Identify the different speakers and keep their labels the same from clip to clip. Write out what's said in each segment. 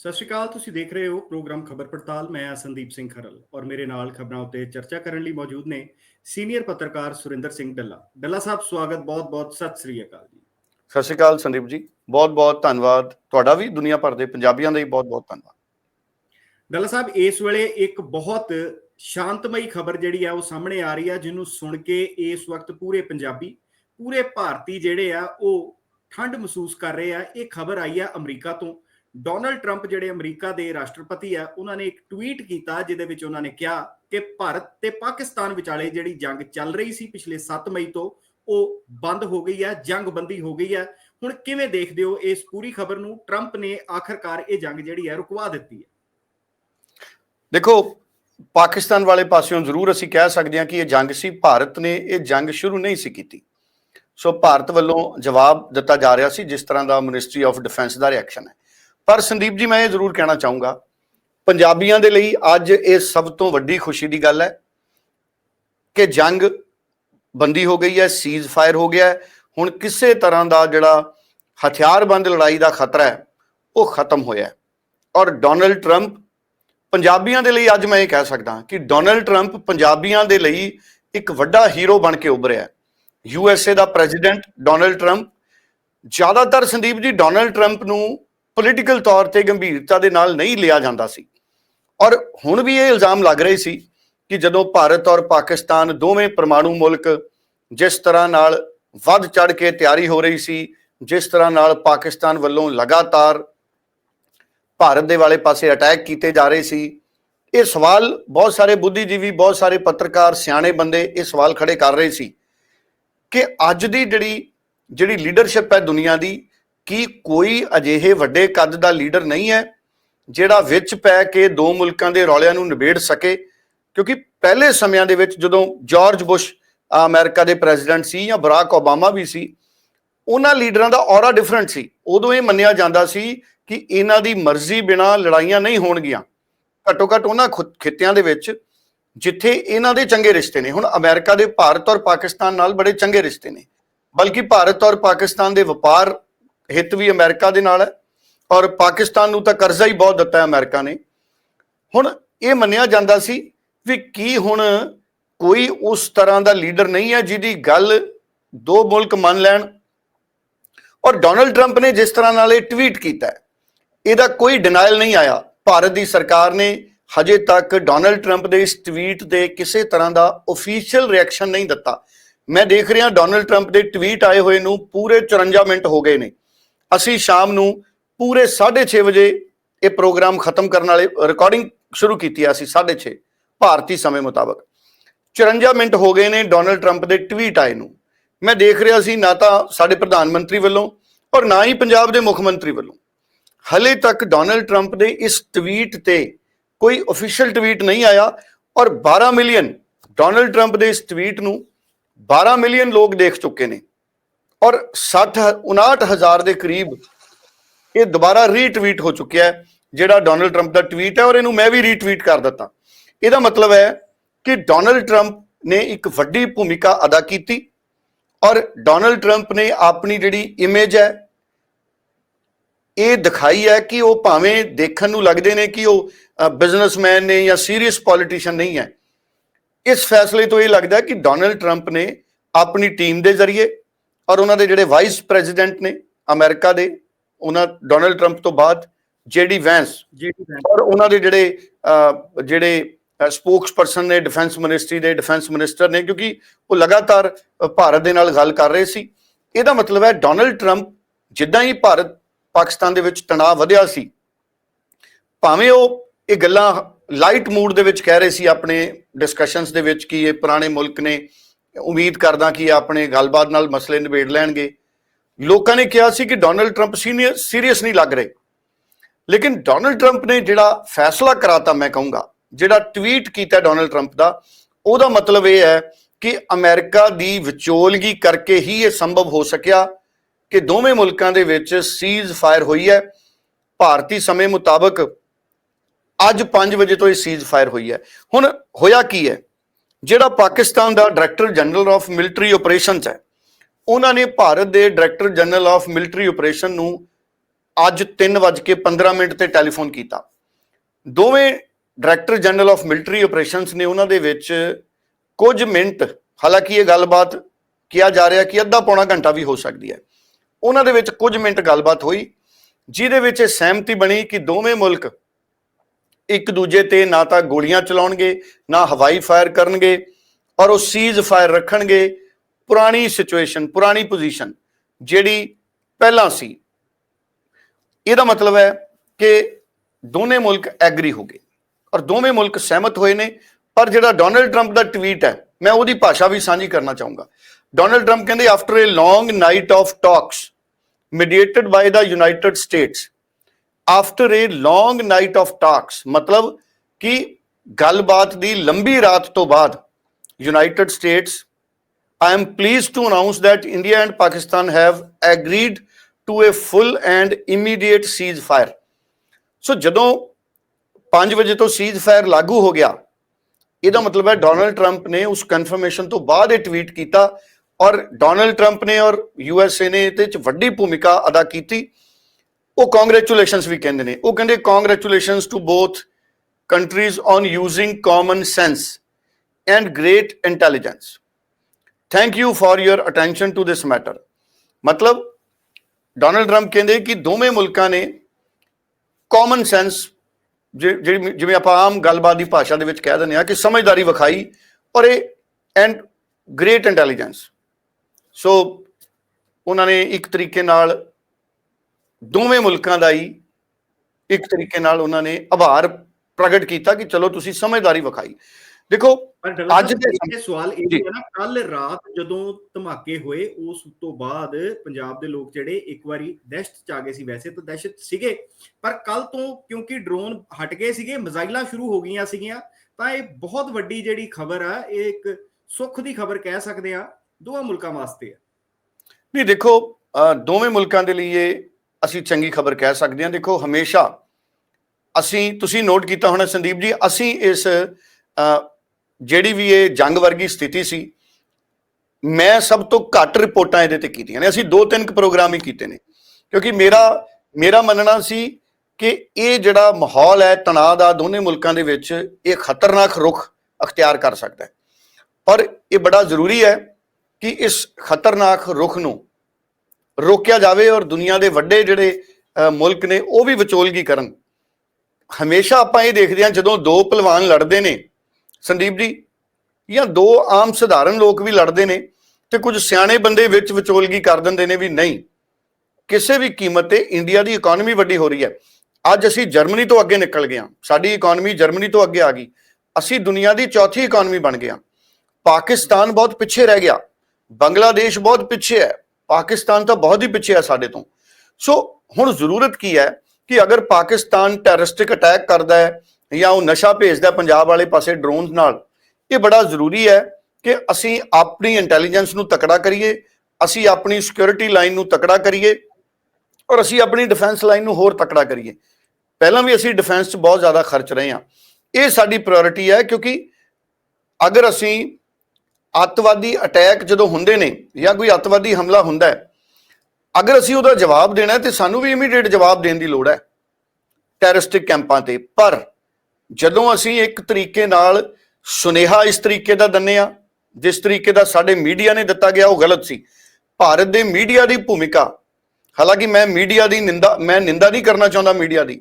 Speaker 1: ਸਤਿ ਸ਼੍ਰੀ ਅਕਾਲ ਤੁਸੀਂ ਦੇਖ ਰਹੇ ਹੋ ਪ੍ਰੋਗਰਾਮ ਖਬਰ ਪੜਤਾਲ। ਮੈਂ ਹਾਂ ਸੰਦੀਪ ਸਿੰਘ ਖਰਲ ਔਰ ਮੇਰੇ ਨਾਲ ਖਬਰਾਂ ਉੱਤੇ ਚਰਚਾ ਕਰਨ ਲਈ ਮੌਜੂਦ ਨੇ ਸੀਨੀਅਰ ਪੱਤਰਕਾਰ ਸੁਰਿੰਦਰ ਸਿੰਘ ਡੱਲਾ। ਡੱਲਾ ਸਾਹਿਬ ਸਵਾਗਤ ਬਹੁਤ-ਬਹੁਤ ਸਤਿ ਸ਼੍ਰੀ ਅਕਾਲ ਜੀ।
Speaker 2: ਸਤਿ ਸ਼੍ਰੀ ਅਕਾਲ ਸੰਦੀਪ ਜੀ ਬਹੁਤ ਬਹੁਤ ਧੰਨਵਾਦ। ਤੁਹਾਡਾ ਵੀ ਦੁਨੀਆ ਭਰ ਦੇ ਪੰਜਾਬੀਆਂ ਦਾ ਹੀ ਬਹੁਤ ਬਹੁਤ ਧੰਨਵਾਦ।
Speaker 1: ਡੱਲਾ ਸਾਹਿਬ ਇਸ ਵੇਲੇ ਇੱਕ ਬਹੁਤ ਸ਼ਾਂਤਮਈ ਖਬਰ ਜਿਹੜੀ ਆ ਉਹ ਸਾਹਮਣੇ ਆ ਰਹੀ ਆ ਜਿਹਨੂੰ ਸੁਣ ਕੇ ਇਸ ਵਕਤ ਪੂਰੇ ਪੰਜਾਬੀ ਪੂਰੇ ਭਾਰਤੀ ਜਿਹੜੇ ਆ ਉਹ ਠੰਡ ਮਹਿਸੂਸ ਕਰ ਰਹੇ ਆ। ਇਹ ਖਬਰ ਆਈ ਆ ਅਮਰੀਕਾ ਤੋਂ। ਡੋਨਲਡ ਟਰੰਪ ਜਿਹੜੇ ਅਮਰੀਕਾ ਦੇ ਰਾਸ਼ਟਰਪਤੀ ਆ, ਉਹਨਾਂ ਨੇ ਇੱਕ ਟਵੀਟ ਕੀਤਾ ਜਿਹਦੇ ਵਿੱਚ ਉਹਨਾਂ ਨੇ ਕਿਹਾ ਕਿ ਭਾਰਤ ਤੇ ਪਾਕਿਸਤਾਨ ਵਿਚਾਲੇ ਜਿਹੜੀ ਜੰਗ ਚੱਲ ਰਹੀ ਸੀ ਪਿਛਲੇ 7 ਮਈ ਤੋਂ, ਉਹ ਬੰਦ ਹੋ ਗਈ ਹੈ ਜੰਗਬੰਦੀ ਹੋ ਗਈ ਹੈ ਹੁਣ ਕਿਵੇਂ ਦੇਖਦੇ ਹੋ ਇਸ ਪੂਰੀ ਖਬਰ ਨੂੰ? ਟਰੰਪ ਨੇ ਆਖਰਕਾਰ ਇਹ ਜੰਗ ਜਿਹੜੀ ਹੈ ਰੁਕਵਾ ਦਿੱਤੀ ਹੈ
Speaker 2: ਦੇਖੋ, ਪਾਕਿਸਤਾਨ ਵਾਲੇ ਪਾਸਿਓਂ ਜ਼ਰੂਰ ਅਸੀਂ ਕਹਿ ਸਕਦੇ ਹਾਂ ਕਿ ਇਹ ਜੰਗ ਸੀ। ਭਾਰਤ ਨੇ ਇਹ ਜੰਗ ਸ਼ੁਰੂ ਨਹੀਂ ਸੀ ਕੀਤੀ। ਸੋ ਭਾਰਤ ਵੱਲੋਂ ਜਵਾਬ ਦਿੱਤਾ ਜਾ ਰਿਹਾ ਸੀ, ਜਿਸ ਤਰ੍ਹਾਂ ਦਾ ਮਿਨਿਸਟਰੀ ਆਫ ਡਿਫੈਂਸ ਦਾ ਰਿਐਕਸ਼ਨ ਹੈ। ਪਰ ਸੰਦੀਪ ਜੀ, ਮੈਂ ਇਹ ਜ਼ਰੂਰ ਕਹਿਣਾ ਚਾਹੂੰਗਾ, ਪੰਜਾਬੀਆਂ ਦੇ ਲਈ ਅੱਜ ਇਹ ਸਭ ਤੋਂ ਵੱਡੀ ਖੁਸ਼ੀ ਦੀ ਗੱਲ ਹੈ ਕਿ ਜੰਗ ਬੰਦੀ ਹੋ ਗਈ ਹੈ ਸੀਜ਼ ਫਾਇਰ ਹੋ ਗਿਆ ਹੈ। ਹੁਣ ਕਿਸੇ ਤਰ੍ਹਾਂ ਦਾ ਜਿਹੜਾ ਹਥਿਆਰਬੰਦ ਲੜਾਈ ਦਾ ਖਤਰਾ ਹੈ, ਉਹ ਖਤਮ ਹੋਇਆ ਹੈ। ਔਰ ਡੋਨਲਡ ਟਰੰਪ ਪੰਜਾਬੀਆਂ ਦੇ ਲਈ ਅੱਜ ਮੈਂ ਇਹ ਕਹਿ ਸਕਦਾ ਕਿ ਡੋਨਲਡ ਟਰੰਪ ਪੰਜਾਬੀਆਂ ਦੇ ਲਈ ਇੱਕ ਵੱਡਾ ਹੀਰੋ ਬਣ ਕੇ ਉੱਭਰਿਆ ਹੈ। ਯੂ ਐਸ ਏ ਦਾ ਪ੍ਰੈਜ਼ੀਡੈਂਟ ਡੋਨਲਡ ਟਰੰਪ, ਜ਼ਿਆਦਾਤਰ ਸੰਦੀਪ ਜੀ, ਡੋਨਲਡ ਟਰੰਪ ਨੂੰ ਪੋਲੀਟੀਕਲ ਤੌਰ ਤੇ ਗੰਭੀਰਤਾ ਦੇ ਨਾਲ ਨਹੀਂ ਲਿਆ ਜਾਂਦਾ ਸੀ। ਔਰ ਹੁਣ ਵੀ ਇਹ ਇਲਜ਼ਾਮ ਲੱਗ ਰਹੇ ਸੀ ਕਿ ਜਦੋਂ ਭਾਰਤ ਔਰ ਪਾਕਿਸਤਾਨ ਦੋਵੇਂ ਪਰਮਾਣੂ ਮੁਲਕ ਜਿਸ ਤਰ੍ਹਾਂ ਨਾਲ ਵੱਧ ਚੜ ਕੇ ਤਿਆਰੀ ਹੋ ਰਹੀ ਸੀ, ਜਿਸ ਤਰ੍ਹਾਂ ਨਾਲ ਪਾਕਿਸਤਾਨ ਵੱਲੋਂ ਲਗਾਤਾਰ ਭਾਰਤ ਦੇ ਵਾਲੇ ਪਾਸੇ ਅਟੈਕ ਕੀਤੇ ਜਾ ਰਹੇ ਸੀ, ਇਹ ਸਵਾਲ ਬਹੁਤ ਸਾਰੇ ਬੁੱਧੀਜੀਵੀ, ਬਹੁਤ ਸਾਰੇ ਪੱਤਰਕਾਰ, ਸਿਆਣੇ ਬੰਦੇ ਇਹ ਸਵਾਲ ਖੜੇ ਕਰ ਰਹੇ ਸੀ ਕਿ ਅੱਜ ਦੀ ਜਿਹੜੀ ਜਿਹੜੀ ਲੀਡਰਸ਼ਿਪ ਹੈ ਦੁਨੀਆ ਦੀ ਕਿ ਕੋਈ ਅਜਿਹੇ ਵੱਡੇ ਕੱਦ ਦਾ ਲੀਡਰ ਨਹੀਂ ਹੈ, ਜਿਹੜਾ ਵਿੱਚ ਪੈ ਕੇ ਦੋ ਮੁਲਕਾਂ ਦੇ ਰੌਲਿਆਂ ਨੂੰ ਨਿਬੇੜ ਸਕੇ। ਕਿਉਂਕਿ ਪਹਿਲੇ ਸਮਿਆਂ ਦੇ ਵਿੱਚ ਜਦੋਂ ਜਾਰਜ ਬੁਸ਼ ਅਮਰੀਕਾ ਦੇ ਪ੍ਰੈਜ਼ੀਡੈਂਟ ਸੀ ਜਾਂ ਬਰਾਕ ਓਬਾਮਾ ਵੀ ਸੀ, ਉਹਨਾਂ ਲੀਡਰਾਂ ਦਾ ਔਰਾ ਡਿਫਰੈਂਟ ਸੀ। ਉਦੋਂ ਇਹ ਮੰਨਿਆ ਜਾਂਦਾ ਸੀ ਕਿ ਇਹਨਾਂ ਦੀ ਮਰਜ਼ੀ ਬਿਨਾ ਲੜਾਈਆਂ ਨਹੀਂ ਹੋਣਗੀਆਂ। ਘੱਟੋ ਘੱਟ ਉਹਨਾਂ ਖਿੱਤਿਆਂ ਦੇ ਵਿੱਚ, ਜਿੱਥੇ ਇਹਨਾਂ ਦੇ ਚੰਗੇ ਰਿਸ਼ਤੇ ਨੇ। ਹੁਣ ਅਮਰੀਕਾ ਦੇ ਭਾਰਤ ਔਰ ਪਾਕਿਸਤਾਨ ਨਾਲ ਬੜੇ ਚੰਗੇ ਰਿਸ਼ਤੇ ਨੇ। ਬਲਕਿ ਭਾਰਤ ਔਰ ਪਾਕਿਸਤਾਨ ਦੇ ਵਪਾਰ ਹਿੱਤ ਵੀ ਅਮਰੀਕਾ ਦੇ ਨਾਲ ਹੈ ਔਰ ਪਾਕਿਸਤਾਨ ਨੂੰ ਤਾਂ ਕਰਜ਼ਾ ਹੀ ਬਹੁਤ ਦਿੱਤਾ ਹੈ ਅਮਰੀਕਾ ਨੇ। ਹੁਣ ਇਹ ਮੰਨਿਆ ਜਾਂਦਾ ਸੀ ਵੀ ਕੀ ਹੁਣ ਕੋਈ ਉਸ ਤਰ੍ਹਾਂ ਦਾ ਲੀਡਰ ਨਹੀਂ ਹੈ ਜਿਹਦੀ ਗੱਲ ਦੋ ਮੁਲਕ ਮੰਨ ਲੈਣ ਔਰ ਡੋਨਲਡ ਟਰੰਪ ਨੇ ਜਿਸ ਤਰ੍ਹਾਂ ਨਾਲ ਇਹ ਟਵੀਟ ਕੀਤਾ ਇਹਦਾ ਕੋਈ ਡਿਨਾਈਲ ਨਹੀਂ ਆਇਆ। ਭਾਰਤ ਦੀ ਸਰਕਾਰ ਨੇ ਹਜੇ ਤੱਕ ਡੋਨਲਡ ਟਰੰਪ ਦੇ ਇਸ ਟਵੀਟ ਤੇ ਕਿਸੇ ਤਰ੍ਹਾਂ ਦਾ ਅਫੀਸ਼ੀਅਲ ਰਿਐਕਸ਼ਨ ਨਹੀਂ ਦਿੱਤਾ। ਮੈਂ ਦੇਖ ਰਿਹਾ ਡੋਨਲਡ ਟਰੰਪ ਦੇ ਟਵੀਟ ਆਏ ਹੋਏ ਨੂੰ ਪੂਰੇ 54 ਮਿੰਟ ਹੋ ਗਏ ਨੇ। ਅਸੀਂ ਸ਼ਾਮ ਨੂੰ ਪੂਰੇ 6:30 ਵਜੇ ਇਹ ਪ੍ਰੋਗਰਾਮ ਖਤਮ ਕਰਨ ਵਾਲੇ ਰਿਕਾਰਡਿੰਗ ਸ਼ੁਰੂ ਕੀਤੀ ਆ ਅਸੀਂ 6:30 ਭਾਰਤੀ ਸਮੇਂ ਮੁਤਾਬਕ। 54 ਮਿੰਟ ਹੋ ਗਏ ਨੇ ਡੋਨਲਡ ਟਰੰਪ ਦੇ ਟਵੀਟ ਆਏ ਨੂੰ। ਮੈਂ ਦੇਖ ਰਿਹਾ ਸੀ ਨਾ ਤਾਂ ਸਾਡੇ ਪ੍ਰਧਾਨ ਮੰਤਰੀ ਵੱਲੋਂ ਔਰ ਨਾ ਹੀ ਪੰਜਾਬ ਦੇ ਮੁੱਖ ਮੰਤਰੀ ਵੱਲੋਂ। ਹਲੇ ਤੱਕ ਡੋਨਲਡ ਟਰੰਪ ਦੇ ਇਸ ਟਵੀਟ ਤੇ ਕੋਈ ਅਫੀਸ਼ੀਅਲ ਟਵੀਟ ਨਹੀਂ ਆਇਆ ਔਰ 12 ਮਿਲੀਅਨ ਡੋਨਲਡ ਟਰੰਪ ਦੇ ਇਸ ਟਵੀਟ ਨੂੰ 12 ਮਿਲੀਅਨ ਲੋਕ ਦੇਖ ਚੁੱਕੇ ਨੇ। ਔਰ 60 59000 ਦੇ ਕਰੀਬ ਇਹ ਦੁਬਾਰਾ ਰੀਟਵੀਟ ਹੋ ਚੁੱਕਿਆ ਹੈ, ਜਿਹੜਾ ਡੋਨਲਡ ਟਰੰਪ ਦਾ ਟਵੀਟ ਹੈ ਔਰ ਇਹਨੂੰ ਮੈਂ ਵੀ ਰੀਟਵੀਟ ਕਰ ਦਿੱਤਾ। ਇਹਦਾ ਮਤਲਬ ਹੈ ਕਿ ਡੋਨਲਡ ਟਰੰਪ ਨੇ ਇੱਕ ਵੱਡੀ ਭੂਮਿਕਾ ਅਦਾ ਕੀਤੀ ਔਰ ਡੋਨਲਡ ਟਰੰਪ ਨੇ ਆਪਣੀ ਜਿਹੜੀ ਇਮੇਜ ਹੈ, ਇਹ ਦਿਖਾਈ ਹੈ ਕਿ ਉਹ ਭਾਵੇਂ ਦੇਖਣ ਨੂੰ ਲੱਗਦੇ ਨੇ ਕਿ ਉਹ ਬਿਜ਼ਨਸਮੈਨ ਨੇ ਜਾਂ ਸੀਰੀਅਸ ਪੋਲੀਟੀਸ਼ੀਅਨ ਨਹੀਂ ਹੈ। ਇਸ ਫੈਸਲੇ ਤੋਂ ਇਹ ਲੱਗਦਾ ਕਿ ਡੋਨਲਡ ਟਰੰਪ ਨੇ ਆਪਣੀ ਟੀਮ ਦੇ ਜ਼ਰੀਏ ਔਰ ਉਹਨਾਂ ਦੇ ਜਿਹੜੇ ਵਾਈਸ ਪ੍ਰੈਜ਼ੀਡੈਂਟ ਨੇ ਅਮਰੀਕਾ ਦੇ ਉਹਨਾਂ ਡੋਨਲਡ ਟਰੰਪ ਤੋਂ ਬਾਅਦ ਜੇਡੀ ਵੈਂਸ ਔਰ ਉਹਨਾਂ ਦੇ ਜਿਹੜੇ ਜਿਹੜੇ ਸਪੋਕਸਪਰਸਨ ਨੇ ਡਿਫੈਂਸ ਮਿਨਿਸਟਰੀ ਦੇ ਡਿਫੈਂਸ ਮਿਨਿਸਟਰ ਨੇ ਕਿਉਂਕਿ ਉਹ ਲਗਾਤਾਰ ਭਾਰਤ ਦੇ ਨਾਲ ਗੱਲ ਕਰ ਰਹੇ ਸੀ। ਇਹਦਾ ਮਤਲਬ ਹੈ ਡੋਨਲਡ ਟਰੰਪ ਜਿੱਦਾਂ ਹੀ ਭਾਰਤ ਪਾਕਿਸਤਾਨ ਦੇ ਵਿੱਚ ਤਣਾਅ ਵਧਿਆ ਸੀ ਭਾਵੇਂ ਉਹ ਇਹ ਗੱਲਾਂ ਲਾਈਟ ਮੂਡ ਦੇ ਵਿੱਚ ਕਹਿ ਰਹੇ ਸੀ ਆਪਣੇ ਡਿਸਕਸ਼ਨਸ ਦੇ ਵਿੱਚ ਕਿ ਇਹ ਪੁਰਾਣੇ ਮੁਲਕ ਨੇ ਉਮੀਦ ਕਰਦਾ ਕਿ ਆਪਣੇ ਗੱਲਬਾਤ ਨਾਲ ਮਸਲੇ ਨਿਬੇੜ ਲੈਣਗੇ। ਲੋਕਾਂ ਨੇ ਕਿਹਾ ਸੀ ਕਿ ਡੋਨਲਡ ਟਰੰਪ ਸੀਨੀਅਰ ਸੀਰੀਅਸ ਨਹੀਂ ਲੱਗ ਰਹੇ। ਲੇਕਿਨ ਡੋਨਲਡ ਟਰੰਪ ਨੇ ਜਿਹੜਾ ਫੈਸਲਾ ਕਰਾਤਾ ਮੈਂ ਕਹੂੰਗਾ, ਜਿਹੜਾ ਟਵੀਟ ਕੀਤਾ ਡੋਨਲਡ ਟਰੰਪ ਦਾ, ਉਹਦਾ ਮਤਲਬ ਇਹ ਹੈ ਕਿ ਅਮਰੀਕਾ ਦੀ ਵਿਚੋਲਗੀ ਕਰਕੇ ਹੀ ਇਹ ਸੰਭਵ ਹੋ ਸਕਿਆ ਕਿ ਦੋਵੇਂ ਮੁਲਕਾਂ ਦੇ ਵਿੱਚ ਸੀਜ਼ ਫਾਇਰ ਹੋਈ ਹੈ। ਭਾਰਤੀ ਸਮੇਂ ਮੁਤਾਬਕ ਅੱਜ 5 ਵਜੇ ਤੋਂ ਇਹ ਸੀਜ਼ ਫਾਇਰ ਹੋਈ ਹੈ। ਹੁਣ ਹੋਇਆ ਕੀ ਹੈ? ਜਿਹੜਾ ਪਾਕਿਸਤਾਨ ਦਾ director general of military operations ਹੈ, ਉਹਨਾਂ ਨੇ ਭਾਰਤ ਦੇ director general of military operation ਨੂੰ ਅੱਜ 3:15 ਮਿੰਟ ਤੇ ਟੈਲੀਫੋਨ ਕੀਤਾ। ਦੋਵੇਂ director general of military operations ਨੇ ਉਹਨਾਂ ਦੇ ਵਿੱਚ ਕੁਝ ਮਿੰਟ, ਹਾਲਾਂਕਿ ਇਹ ਗੱਲਬਾਤ ਕਿਹਾ ਜਾ ਰਿਹਾ ਕਿ ਅੱਧਾ ਪੌਣਾ ਘੰਟਾ ਵੀ ਹੋ ਸਕਦੀ ਹੈ। ਉਹਨਾਂ ਦੇ ਵਿੱਚ ਕੁਝ ਮਿੰਟ ਗੱਲਬਾਤ ਹੋਈ, ਜਿਹਦੇ ਵਿੱਚ ਇਹ ਸਹਿਮਤੀ ਬਣੀ ਕਿ ਦੋਵੇਂ ਮੁਲਕ ਇੱਕ ਦੂਜੇ ਤੇ ਨਾ ਤਾਂ ਗੋਲੀਆਂ ਚਲਾਉਣਗੇ, ਨਾ ਹਵਾਈ ਫਾਇਰ ਕਰਨਗੇ ਔਰ ਉਹ ਸੀਜ਼ ਫਾਇਰ ਰੱਖਣਗੇ। ਪੁਰਾਣੀ ਸਿਚੁਏਸ਼ਨ, ਪੁਰਾਣੀ ਪੋਜੀਸ਼ਨ ਜਿਹੜੀ ਪਹਿਲਾਂ ਸੀ। ਇਹਦਾ ਮਤਲਬ ਹੈ ਕਿ ਦੋਨੇ ਮੁਲਕ ਐਗਰੀ ਹੋ ਗਏ ਔਰ ਦੋਵੇਂ ਮੁਲਕ ਸਹਿਮਤ ਹੋਏ ਨੇ। ਪਰ ਜਿਹੜਾ ਡੋਨਲਡ ਟਰੰਪ ਦਾ ਟਵੀਟ ਹੈ, ਮੈਂ ਉਹਦੀ ਭਾਸ਼ਾ ਵੀ ਸਾਂਝੀ ਕਰਨਾ ਚਾਹੂੰਗਾ। ਡੋਨਲਡ ਟਰੰਪ ਕਹਿੰਦੇ after a long night of talks mediated by the United States after a long night of talks ਮਤਲਬ ਕਿ ਗੱਲਬਾਤ ਦੀ ਲੰਬੀ ਰਾਤ ਤੋਂ ਬਾਅਦ United States I am pleased to announce that India and Pakistan have agreed to a full and immediate ceasefire so ਜਦੋਂ 5 ਵਜੇ ਤੋਂ ਸੀਜ਼ ਫਾਇਰ ਲਾਗੂ ਹੋ ਗਿਆ ਇਹਦਾ ਮਤਲਬ ਹੈ ਡੋਨਲਡ ਟਰੰਪ ਨੇ ਉਸ ਕਨਫਰਮੇਸ਼ਨ ਤੋਂ ਬਾਅਦ ਇਹ ਟਵੀਟ ਕੀਤਾ ਔਰ ਡੋਨਲਡ ਟਰੰਪ ਨੇ ਔਰ ਯੂਐਸਏ ਨੇ ਇਹਦੇ ਵਿੱਚ ਵੱਡੀ ਭੂਮਿਕਾ ਅਦਾ ਕੀਤੀ ਉਹ ਕੰਗ੍ਰੈਚੁਲੇਸ਼ਨਸ ਵੀ ਕਹਿੰਦੇ ਨੇ। ਉਹ ਕਹਿੰਦੇ congratulations to both countries on using common sense and great intelligence thank you for your attention to this matter ਮਤਲਬ ਡੋਨਲਡ ਟਰੰਪ ਕਹਿੰਦੇ ਕਿ ਦੋਵੇਂ ਮੁਲਕਾਂ ਨੇ ਕਾਮਨ ਸੈਂਸ ਜਿਹੜੀ ਜਿਵੇਂ ਆਪਾਂ ਆਮ ਗੱਲਬਾਤ ਦੀ ਭਾਸ਼ਾ ਦੇ ਵਿੱਚ ਕਹਿ ਦਿੰਦੇ ਆ ਕਿ ਸਮਝਦਾਰੀ ਵਿਖਾਈ ਔਰ ਇਹ ਐਂਡ ਗ੍ਰੇਟ ਇੰਟੈਲੀਜੈਂਸ ਸੋ ਉਹਨਾਂ ਨੇ ਇੱਕ ਤਰੀਕੇ ਨਾਲ ਦੋਵੇਂ ਮੁਲਕਾਂ ਦਾ ਹੀ ਇੱਕ ਤਰੀਕੇ ਨਾਲ ਉਹਨਾਂ ਨੇ ਆਭਾਰ ਪ੍ਰਗਟ ਕੀਤਾ ਕਿ ਚਲੋ ਤੁਸੀਂ ਸਮਝਦਾਰੀ ਵਿਖਾਈ। ਦੇਖੋ ਅੱਜ ਦੇ
Speaker 1: ਇਹ ਸਵਾਲ ਇਹ ਹੈ ਨਾ ਕੱਲ ਰਾਤ ਜਦੋਂ ਧਮਾਕੇ ਹੋਏ ਉਸ ਤੋਂ ਬਾਅਦ ਪੰਜਾਬ ਦੇ ਲੋਕ ਜਿਹੜੇ ਇੱਕ ਵਾਰੀ ਦਹਿਸ਼ਤ ਚ ਆ ਗਏ ਸੀ ਵੈਸੇ ਤਾਂ ਦਹਿਸ਼ਤ ਸੀਗੇ ਪਰ ਕੱਲ ਤੋਂ ਕਿਉਂਕਿ ਡਰੋਨ ਹਟ ਗਏ ਸੀਗੇ ਮਿਜ਼ਾਈਲਾਂ ਸ਼ੁਰੂ ਹੋ ਗਈਆਂ ਸੀਗੀਆਂ ਤਾਂ ਇਹ ਬਹੁਤ ਵੱਡੀ ਜਿਹੜੀ ਖਬਰ ਆ ਇਹ ਇੱਕ ਸੁੱਖ ਦੀ ਖਬਰ ਕਹਿ ਸਕਦੇ ਆ ਦੋਵਾਂ ਮੁਲਕਾਂ ਵਾਸਤੇ ਆ।
Speaker 2: ਨਹੀਂ ਦੇਖੋ ਦੋਵੇਂ ਮੁਲਕਾਂ ਦੇ ਲਈ ਇਹ ਅਸੀਂ ਚੰਗੀ ਖਬਰ ਕਹਿ ਸਕਦੇ ਹਾਂ। ਦੇਖੋ, ਹਮੇਸ਼ਾ ਅਸੀਂ, ਤੁਸੀਂ ਨੋਟ ਕੀਤਾ ਹੋਣਾ ਸੰਦੀਪ ਜੀ, ਅਸੀਂ ਇਸ ਜਿਹੜੀ ਵੀ ਇਹ ਜੰਗ ਵਰਗੀ ਸਥਿਤੀ ਸੀ, ਮੈਂ ਸਭ ਤੋਂ ਘੱਟ ਰਿਪੋਰਟਾਂ ਇਹਦੇ ਤੇ ਕੀਤੀਆਂ ਨੇ। ਅਸੀਂ ਦੋ ਤਿੰਨ ਕੁ ਪ੍ਰੋਗਰਾਮ ਹੀ ਕੀਤੇ ਨੇ। ਕਿਉਂਕਿ ਮੇਰਾ ਮੇਰਾ ਮੰਨਣਾ ਸੀ ਕਿ ਇਹ ਜਿਹੜਾ ਮਾਹੌਲ ਹੈ, ਤਣਾਅ ਦਾ ਦੋਨੇ ਮੁਲਕਾਂ ਦੇ ਵਿੱਚ, ਇਹ ਖਤਰਨਾਕ ਰੁਖ ਅਖਤਿਆਰ ਕਰ ਸਕਦਾ ਹੈ। ਪਰ ਇਹ ਬੜਾ ਜ਼ਰੂਰੀ ਹੈ ਕਿ ਇਸ ਖਤਰਨਾਕ ਰੁਖ ਨੂੰ ਰੋਕਿਆ ਜਾਵੇ ਔਰ ਦੁਨੀਆ ਦੇ ਵੱਡੇ ਜਿਹੜੇ ਮੁਲਕ ਨੇ, ਉਹ ਵੀ ਵਿਚੋਲਗੀ ਕਰਨ। ਹਮੇਸ਼ਾ ਆਪਾਂ ਇਹ ਦੇਖਦੇ ਹਾਂ ਜਦੋਂ ਦੋ ਪਹਿਲਵਾਨ ਲੜਦੇ ਨੇ, ਸੰਦੀਪ ਜੀ, ਜਾਂ ਦੋ ਆਮ ਸਧਾਰਨ ਲੋਕ ਵੀ ਲੜਦੇ ਨੇ, ਤੇ ਕੁਝ ਸਿਆਣੇ ਬੰਦੇ ਵਿੱਚ ਵਿਚੋਲਗੀ ਕਰ ਦਿੰਦੇ ਨੇ ਵੀ ਨਹੀਂ। ਕਿਸੇ ਵੀ ਕੀਮਤ ਤੇ ਇੰਡੀਆ ਦੀ ਇਕਨੋਮੀ ਵੱਡੀ ਹੋ ਰਹੀ ਹੈ। ਅੱਜ ਅਸੀਂ ਜਰਮਨੀ ਤੋਂ ਅੱਗੇ ਨਿਕਲ ਗਏ ਹਾਂ। ਸਾਡੀ ਇਕਨੋਮੀ ਜਰਮਨੀ ਤੋਂ ਅੱਗੇ ਆ ਗਈ। ਅਸੀਂ ਦੁਨੀਆ ਦੀ ਚੌਥੀ ਇਕਨੋਮੀ ਬਣ ਗਏ ਹਾਂ। ਪਾਕਿਸਤਾਨ ਬਹੁਤ ਪਿੱਛੇ ਰਹਿ ਗਿਆ। ਬੰਗਲਾਦੇਸ਼ ਬਹੁਤ ਪਿੱਛੇ ਹੈ। ਪਾਕਿਸਤਾਨ ਤਾਂ ਬਹੁਤ ਹੀ ਪਿੱਛੇ ਆ ਸਾਡੇ ਤੋਂ। ਸੋ ਹੁਣ ਜ਼ਰੂਰਤ ਕੀ ਹੈ ਕਿ ਅਗਰ ਪਾਕਿਸਤਾਨ ਟੈਰਰਿਸਟਿਕ ਅਟੈਕ ਕਰਦਾ ਹੈ ਜਾਂ ਉਹ ਨਸ਼ਾ ਭੇਜਦਾ ਪੰਜਾਬ ਵਾਲੇ ਪਾਸੇ ਡਰੋਨਸ ਨਾਲ, ਇਹ ਬੜਾ ਜ਼ਰੂਰੀ ਹੈ ਕਿ ਅਸੀਂ ਆਪਣੀ ਇੰਟੈਲੀਜੈਂਸ ਨੂੰ ਤਕੜਾ ਕਰੀਏ, ਅਸੀਂ ਆਪਣੀ ਸਿਕਿਉਰਿਟੀ ਲਾਈਨ ਨੂੰ ਤਕੜਾ ਕਰੀਏ ਔਰ ਅਸੀਂ ਆਪਣੀ ਡਿਫੈਂਸ ਲਾਈਨ ਨੂੰ ਹੋਰ ਤਕੜਾ ਕਰੀਏ। ਪਹਿਲਾਂ ਵੀ ਅਸੀਂ ਡਿਫੈਂਸ 'ਚ ਬਹੁਤ ਜ਼ਿਆਦਾ ਖਰਚ ਰਹੇ ਹਾਂ। ਇਹ ਸਾਡੀ ਪ੍ਰਾਇੋਰਟੀ ਹੈ ਕਿਉਂਕਿ ਅਗਰ ਅਸੀਂ ਅੱਤਵਾਦੀ ਅਟੈਕ ਜਦੋਂ ਹੁੰਦੇ ਨੇ ਜਾਂ ਕੋਈ ਅੱਤਵਾਦੀ ਹਮਲਾ ਹੁੰਦਾ ਹੈ, ਅਗਰ ਅਸੀਂ ਉਹਦਾ ਜਵਾਬ ਦੇਣਾ ਹੈ ਤੇ ਸਾਨੂੰ ਵੀ ਇਮੀਡੀਏਟ ਜਵਾਬ ਦੇਣ ਦੀ ਲੋੜ ਹੈ ਟੈਰਰਿਸਟਿਕ ਕੈਂਪਾਂ ਤੇ। ਪਰ ਜਦੋਂ ਅਸੀਂ ਇੱਕ ਤਰੀਕੇ ਨਾਲ ਸੁਨੇਹਾ ਇਸ ਤਰੀਕੇ ਦਾ ਦੰਨੇ ਆ ਜਿਸ ਤਰੀਕੇ ਦਾ ਸਾਡੇ ਮੀਡੀਆ ਨੇ ਦਿੱਤਾ ਗਿਆ, ਉਹ ਗਲਤ ਸੀ। ਭਾਰਤ ਦੇ ਮੀਡੀਆ ਦੀ ਭੂਮਿਕਾ, ਹਾਲਾਂਕਿ ਮੈਂ ਮੀਡੀਆ ਦੀ ਨਿੰਦਾ, ਮੈਂ ਨਿੰਦਾ ਨਹੀਂ ਕਰਨਾ ਚਾਹੁੰਦਾ ਮੀਡੀਆ ਦੀ।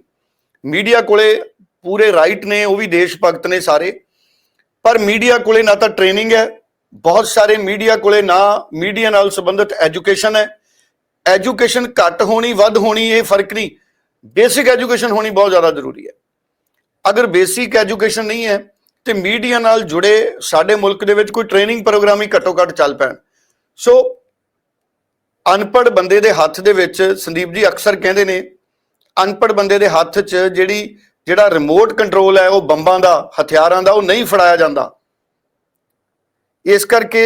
Speaker 2: ਮੀਡੀਆ ਕੋਲੇ ਪੂਰੇ ਰਾਈਟ ਨੇ, ਉਹ ਵੀ ਦੇਸ਼ ਭਗਤ ਨੇ ਸਾਰੇ। ਪਰ ਮੀਡੀਆ ਕੋਲੇ ਨਾ ਤਾਂ ਟ੍ਰੇਨਿੰਗ ਹੈ ਬਹੁਤ ਸਾਰੇ ਮੀਡੀਆ ਕੋਲੇ ਨਾ, ਮੀਡੀਆ ਨਾਲ ਸੰਬੰਧਿਤ ਐਜੂਕੇਸ਼ਨ ਹੈ। ਐਜੂਕੇਸ਼ਨ ਘੱਟ ਹੋਣੀ, ਵੱਧ ਹੋਣੀ, ਇਹ ਫ਼ਰਕ ਨਹੀਂ। ਬੇਸਿਕ ਐਜੂਕੇਸ਼ਨ ਹੋਣੀ ਬਹੁਤ ਜ਼ਿਆਦਾ ਜ਼ਰੂਰੀ ਹੈ। ਅਗਰ ਬੇਸਿਕ ਐਜੂਕੇਸ਼ਨ ਨਹੀਂ ਹੈ, ਤੇ ਮੀਡੀਆ ਨਾਲ ਜੁੜੇ ਸਾਡੇ ਮੁਲਕ ਦੇ ਵਿੱਚ ਕੋਈ ਟ੍ਰੇਨਿੰਗ ਪ੍ਰੋਗਰਾਮ ਹੀ ਘੱਟੋ ਘੱਟ ਚੱਲ ਪੈਣ। ਸੋ ਅਨਪੜ੍ਹ ਬੰਦੇ ਦੇ ਹੱਥ ਦੇ ਵਿੱਚ, ਸੰਦੀਪ ਜੀ ਅਕਸਰ ਕਹਿੰਦੇ ਨੇ, ਅਨਪੜ੍ਹ ਬੰਦੇ ਦੇ ਹੱਥ 'ਚ ਜਿਹੜੀ, ਜਿਹੜਾ ਰਿਮੋਟ ਕੰਟਰੋਲ ਹੈ, ਉਹ ਬੰਬਾਂ ਦਾ, ਹਥਿਆਰਾਂ ਦਾ, ਉਹ ਨਹੀਂ ਫੜਾਇਆ ਜਾਂਦਾ। ਇਸ ਕਰਕੇ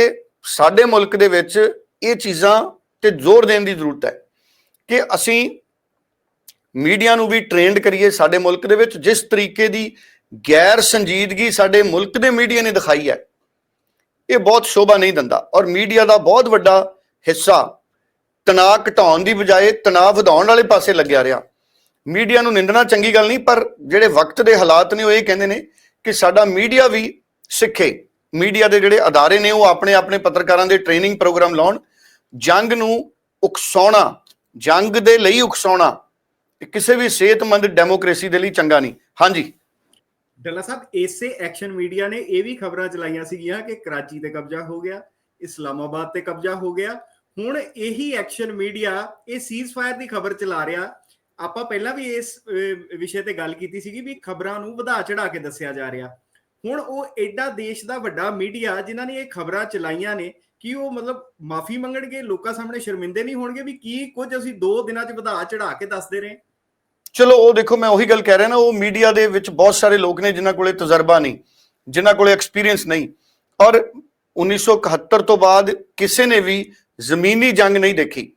Speaker 2: ਸਾਡੇ ਮੁਲਕ ਦੇ ਵਿੱਚ ਇਹ ਚੀਜ਼ਾਂ ਤੇ ਜ਼ੋਰ ਦੇਣ ਦੀ ਜ਼ਰੂਰਤ ਹੈ ਕਿ ਅਸੀਂ ਮੀਡੀਆ ਨੂੰ ਵੀ ਟ੍ਰੇਨਡ ਕਰੀਏ ਸਾਡੇ ਮੁਲਕ ਦੇ ਵਿੱਚ, ਜਿਸ ਤਰੀਕੇ ਦੀ ਗੈਰ ਸੰਜੀਦਗੀ ਸਾਡੇ ਮੁਲਕ ਦੇ ਮੀਡੀਆ ਨੇ ਦਿਖਾਈ ਹੈ, ਇਹ ਬਹੁਤ ਸ਼ੋਭਾ ਨਹੀਂ ਦਿੰਦਾ। ਔਰ ਮੀਡੀਆ ਦਾ ਬਹੁਤ ਵੱਡਾ ਹਿੱਸਾ ਤਣਾਅ ਘਟਾਉਣ ਦੀ ਬਜਾਏ ਤਣਾਅ ਵਧਾਉਣ ਵਾਲੇ ਪਾਸੇ ਲੱਗਿਆ ਰਿਹਾ। ਮੀਡੀਆ ਨੂੰ ਨਿੰਦਣਾ ਚੰਗੀ ਗੱਲ ਨਹੀਂ, ਪਰ ਜਿਹੜੇ ਵਕਤ ਦੇ ਹਾਲਾਤ ਨੇ ਉਹ ਇਹ ਕਹਿੰਦੇ ਨੇ ਕਿ ਸਾਡਾ ਮੀਡੀਆ ਵੀ ਸਿੱਖੇ। ਮੀਡੀਆ ਦੇ ਜਿਹੜੇ ਅਦਾਰੇ ਨੇ, ਉਹ ਆਪਣੇ ਆਪਣੇ ਪੱਤਰਕਾਰਾਂ ਦੇ ਟ੍ਰੇਨਿੰਗ ਪ੍ਰੋਗਰਾਮ ਲਾਉਣ। ਜੰਗ ਨੂੰ ਉਕਸਾਉਣਾ, ਜੰਗ ਦੇ ਲਈ ਉਕਸਾਉਣਾ ਕਿਸੇ ਵੀ ਸਿਹਤਮੰਦ ਡੈਮੋਕ੍ਰੇਸੀ ਦੇ ਲਈ ਚੰਗਾ ਨਹੀਂ। ਹਾਂਜੀ।
Speaker 1: ਡੱਲਾ ਸਾਹਿਬ, ਇਸੇ ਐਕਸ਼ਨ ਮੀਡੀਆ ਨੇ ਇਹ ਵੀ ਖਬਰਾਂ ਚਲਾਈਆਂ ਸੀਗੀਆਂ ਕਿ ਕਰਾਚੀ ਤੇ ਕਬਜ਼ਾ ਹੋ ਗਿਆ, ਇਸਲਾਮਾਬਾਦ ਤੇ ਕਬਜ਼ਾ ਹੋ ਗਿਆ। ਹੁਣ ਇਹੀ ਐਕਸ਼ਨ ਮੀਡੀਆ ਇਹ ਸੀਜ਼ਫਾਇਰ ਦੀ ਖਬਰ ਚਲਾ ਰਿਹਾ। ਆਪਾਂ ਪਹਿਲਾਂ ਵੀ ਇਸ ਵਿਸ਼ੇ ਤੇ ਗੱਲ ਕੀਤੀ ਸੀਗੀ ਵੀ ਖਬਰਾਂ ਨੂੰ ਵਧਾ ਚੜਾ ਕੇ ਦੱਸਿਆ ਜਾ ਰਿਹਾ। ਹੁਣ ਉਹ ਐਡਾ ਦੇਸ਼ ਦਾ ਵੱਡਾ ਮੀਡੀਆ ਜਿਨ੍ਹਾਂ ਨੇ ਇਹ ਖਬਰਾਂ ਚਲਾਈਆਂ ਨੇ ਕਿ ਉਹ ਮਤਲਬ ਮਾਫੀ ਮੰਗਣਗੇ, ਲੋਕਾਂ ਸਾਹਮਣੇ ਸ਼ਰਮਿੰਦੇ ਨਹੀਂ ਹੋਣਗੇ ਵੀ ਕੀ ਕੁਝ ਅਸੀਂ 2 ਦਿਨਾਂ 'ਚ ਵਧਾ ਚੜਾ ਕੇ ਦੱਸਦੇ ਰਹੇ।
Speaker 2: ਚਲੋ, ਉਹ ਦੇਖੋ, ਮੈਂ ਉਹੀ ਗੱਲ ਕਹਿ ਰਿਹਾ ਨਾ, ਉਹ ਮੀਡੀਆ ਦੇ ਵਿੱਚ ਬਹੁਤ ਸਾਰੇ ਲੋਕ ਨੇ ਜਿਨ੍ਹਾਂ ਕੋਲੇ ਤਜਰਬਾ ਨਹੀਂ, ਜਿਨ੍ਹਾਂ ਕੋਲੇ ਐਕਸਪੀਰੀਅੰਸ ਨਹੀਂ। ਔਰ 1971 ਤੋਂ ਬਾਅਦ ਕਿਸੇ ਨੇ ਵੀ ਜ਼ਮੀਨੀ ਜੰਗ ਨਹੀਂ ਦੇਖੀ।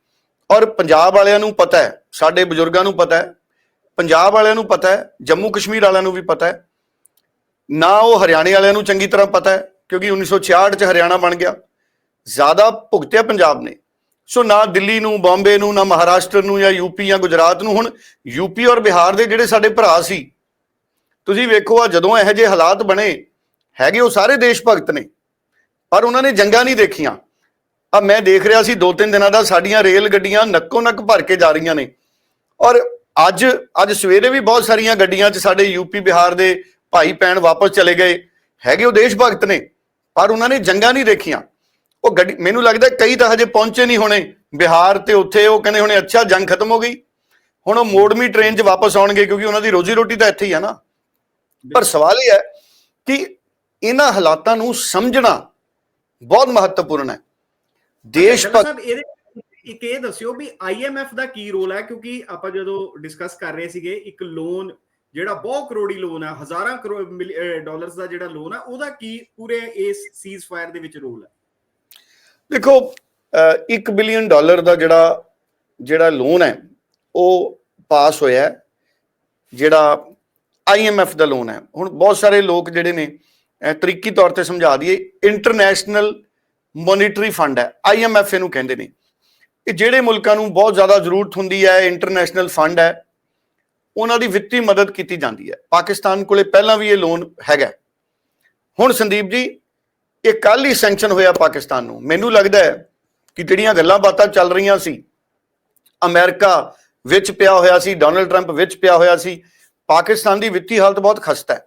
Speaker 2: ਔਰ ਪੰਜਾਬ ਵਾਲਿਆਂ ਨੂੰ ਪਤਾ ਹੈ, ਸਾਡੇ ਬਜ਼ੁਰਗਾਂ ਨੂੰ ਪਤਾ ਹੈ, ਪੰਜਾਬ ਵਾਲਿਆਂ ਨੂੰ ਪਤਾ ਹੈ, ਜੰਮੂ ਕਸ਼ਮੀਰ ਵਾਲਿਆਂ ਨੂੰ ਵੀ ਪਤਾ ਹੈ ਨਾ ਉਹ ਹਰਿਆਣੇ ਵਾਲਿਆਂ ਨੂੰ ਚੰਗੀ ਤਰ੍ਹਾਂ ਪਤਾ ਹੈ, ਕਿਉਂਕਿ 1966 ਚ ਹਰਿਆਣਾ ਬਣ ਗਿਆ। ਜ਼ਿਆਦਾ ਭੁਗਤਿਆ ਪੰਜਾਬ ਨੇ। ਸੋ ਨਾ ਦਿੱਲੀ ਨੂੰ, ਬੰਬੇ ਨੂੰ, ਨਾ ਮਹਾਰਾਸ਼ਟਰ ਨੂੰ ਜਾਂ ਯੂਪੀ ਜਾਂ ਗੁਜਰਾਤ ਨੂੰ ਹੁਣ ਯੂਪੀ ਔਰ ਬਿਹਾਰ ਦੇ ਜਿਹੜੇ ਸਾਡੇ ਭਰਾ ਸੀ, ਤੁਸੀਂ ਵੇਖੋ ਆ ਜਦੋਂ ਇਹੋ ਜਿਹੇ ਹਾਲਾਤ ਬਣੇ, ਹੈਗੇ ਉਹ ਸਾਰੇ ਦੇਸ਼ ਭਗਤ ਨੇ, ਪਰ ਉਹਨਾਂ ਨੇ ਜੰਗਾਂ ਨਹੀਂ ਦੇਖੀਆਂ। ਆ ਮੈਂ ਦੇਖ ਰਿਹਾ ਸੀ ਦੋ ਤਿੰਨ ਦਿਨਾਂ ਦਾ ਸਾਡੀਆਂ ਰੇਲ ਗੱਡੀਆਂ ਨੱਕੋ ਨੱਕ ਭਰ ਕੇ ਜਾ ਰਹੀਆਂ ਨੇ। ਔਰ ਅੱਜ ਅੱਜ ਸਵੇਰੇ ਵੀ ਬਹੁਤ ਸਾਰੀਆਂ ਗੱਡੀਆਂ 'ਚ ਸਾਡੇ ਯੂਪੀ ਬਿਹਾਰ ਦੇ ਭਾਈ ਭੈਣ ਵਾਪਸ ਚਲੇ ਗਏ। ਹੈਗੇ ਉਹ ਦੇਸ਼ ਭਗਤ ਨੇ ਪਰ ਉਹਨਾਂ ਨੇ ਜੰਗਾਂ ਨਹੀਂ ਦੇਖੀਆਂ। ਉਹ ਗੱਡੀ ਮੈਨੂੰ ਲੱਗਦਾ ਕਈ ਤਾਂ ਹਜੇ ਪਹੁੰਚੇ ਨਹੀਂ ਹੋਣੇ। ਬਿਹਾਰ ਤੇ ਉੱਥੇ ਉਹ ਕਹਿੰਦੇ ਹੋਣੇ ਅੱਛਾ ਜੰਗ ਖਤਮ ਹੋ ਗਈ। ਹੁਣ ਉਹ ਮੋੜਵੀਂ ਟ੍ਰੇਨ 'ਚ ਵਾਪਸ ਆਉਣਗੇ ਕਿਉਂਕਿ ਉਹਨਾਂ ਦੀ ਰੋਜੀ ਰੋਟੀ ਤਾਂ ਇੱਥੇ ਹੀ ਆ ਨਾ। ਪਰ ਸਵਾਲ ਇਹ ਹੈ ਕਿ ਇਹਨਾਂ ਹਾਲਾਤਾਂ ਨੂੰ ਸਮਝਣਾ ਬਹੁਤ ਮਹੱਤਵਪੂਰਨ ਹੈ। ਦੇਸ਼ ਭਗਤ
Speaker 1: ਇੱਕ ਇਹ ਦੱਸਿਓ ਵੀ ਆਈਐਮਐਫ ਦਾ ਕੀ ਰੋਲ ਹੈ? ਕਿਉਂਕਿ ਆਪਾਂ ਜਦੋਂ ਡਿਸਕਸ ਕਰ ਰਹੇ ਸੀਗੇ ਇੱਕ ਲੋਨ ਜਿਹੜਾ ਬਹੁਤ ਕਰੋੜੀ ਲੋਨ ਹੈ ਹਜ਼ਾਰਾਂ ਕਰੋੜ ਡਾਲਰਸ ਦਾ ਜਿਹੜਾ ਲੋਨ ਹੈ ਉਹਦਾ ਕੀ ਪੂਰੇ ਇਸ ਸੀਜ਼ ਫਾਇਰ ਦੇ ਵਿੱਚ ਰੋਲ ਹੈ
Speaker 2: ਦੇਖੋ 1 ਬਿਲੀਅਨ ਡਾਲਰ ਦਾ ਜਿਹੜਾ ਜਿਹੜਾ ਲੋਨ ਹੈ ਉਹ ਪਾਸ ਹੋਇਆ ਹੈ, ਜਿਹੜਾ ਆਈਐਮਐਫ ਦਾ ਲੋਨ ਹੈ। ਹੁਣ ਬਹੁਤ ਸਾਰੇ ਲੋਕ ਜਿਹੜੇ ਨੇ ਤਰੀਕੀ ਤੌਰ ਤੇ ਸਮਝਾ ਦਈਏ ਇੰਟਰਨੈਸ਼ਨਲ ਮੋਨਿਟਰੀ ਫੰਡ ਹੈ। ਆਈਐਮਐਫ ਇਹਨੂੰ ਕਹਿੰਦੇ ਨੇ। ਇਹ ਜਿਹੜੇ ਮੁਲਕਾਂ ਨੂੰ ਬਹੁਤ ਜ਼ਿਆਦਾ ਜ਼ਰੂਰਤ ਹੁੰਦੀ ਹੈ ਇੰਟਰਨੈਸ਼ਨਲ ਫੰਡ ਹੈ। ਉਹਨਾਂ ਦੀ ਵਿੱਤੀ ਮਦਦ ਕੀਤੀ ਜਾਂਦੀ ਹੈ। ਪਾਕਿਸਤਾਨ ਕੋਲੇ ਪਹਿਲਾਂ ਵੀ ਇਹ ਲੋਨ ਹੈਗਾ। ਹੁਣ ਸੰਦੀਪ ਜੀ, ਇਹ ਕੱਲ ਹੀ ਸੈਂਕਸ਼ਨ ਹੋਇਆ ਪਾਕਿਸਤਾਨ ਨੂੰ। ਮੈਨੂੰ ਲੱਗਦਾ ਹੈ ਕਿ ਜਿਹੜੀਆਂ ਗੱਲਾਂ ਬਾਤਾਂ ਚੱਲ ਰਹੀਆਂ ਸੀ, ਅਮਰੀਕਾ ਵਿੱਚ ਪਿਆ ਹੋਇਆ ਸੀ ਡੋਨਲਡ ਟਰੰਪ ਵਿੱਚ ਪਿਆ ਹੋਇਆ ਸੀ, ਪਾਕਿਸਤਾਨ ਦੀ ਵਿੱਤੀ ਹਾਲਤ ਬਹੁਤ ਖਸਤਾ ਹੈ।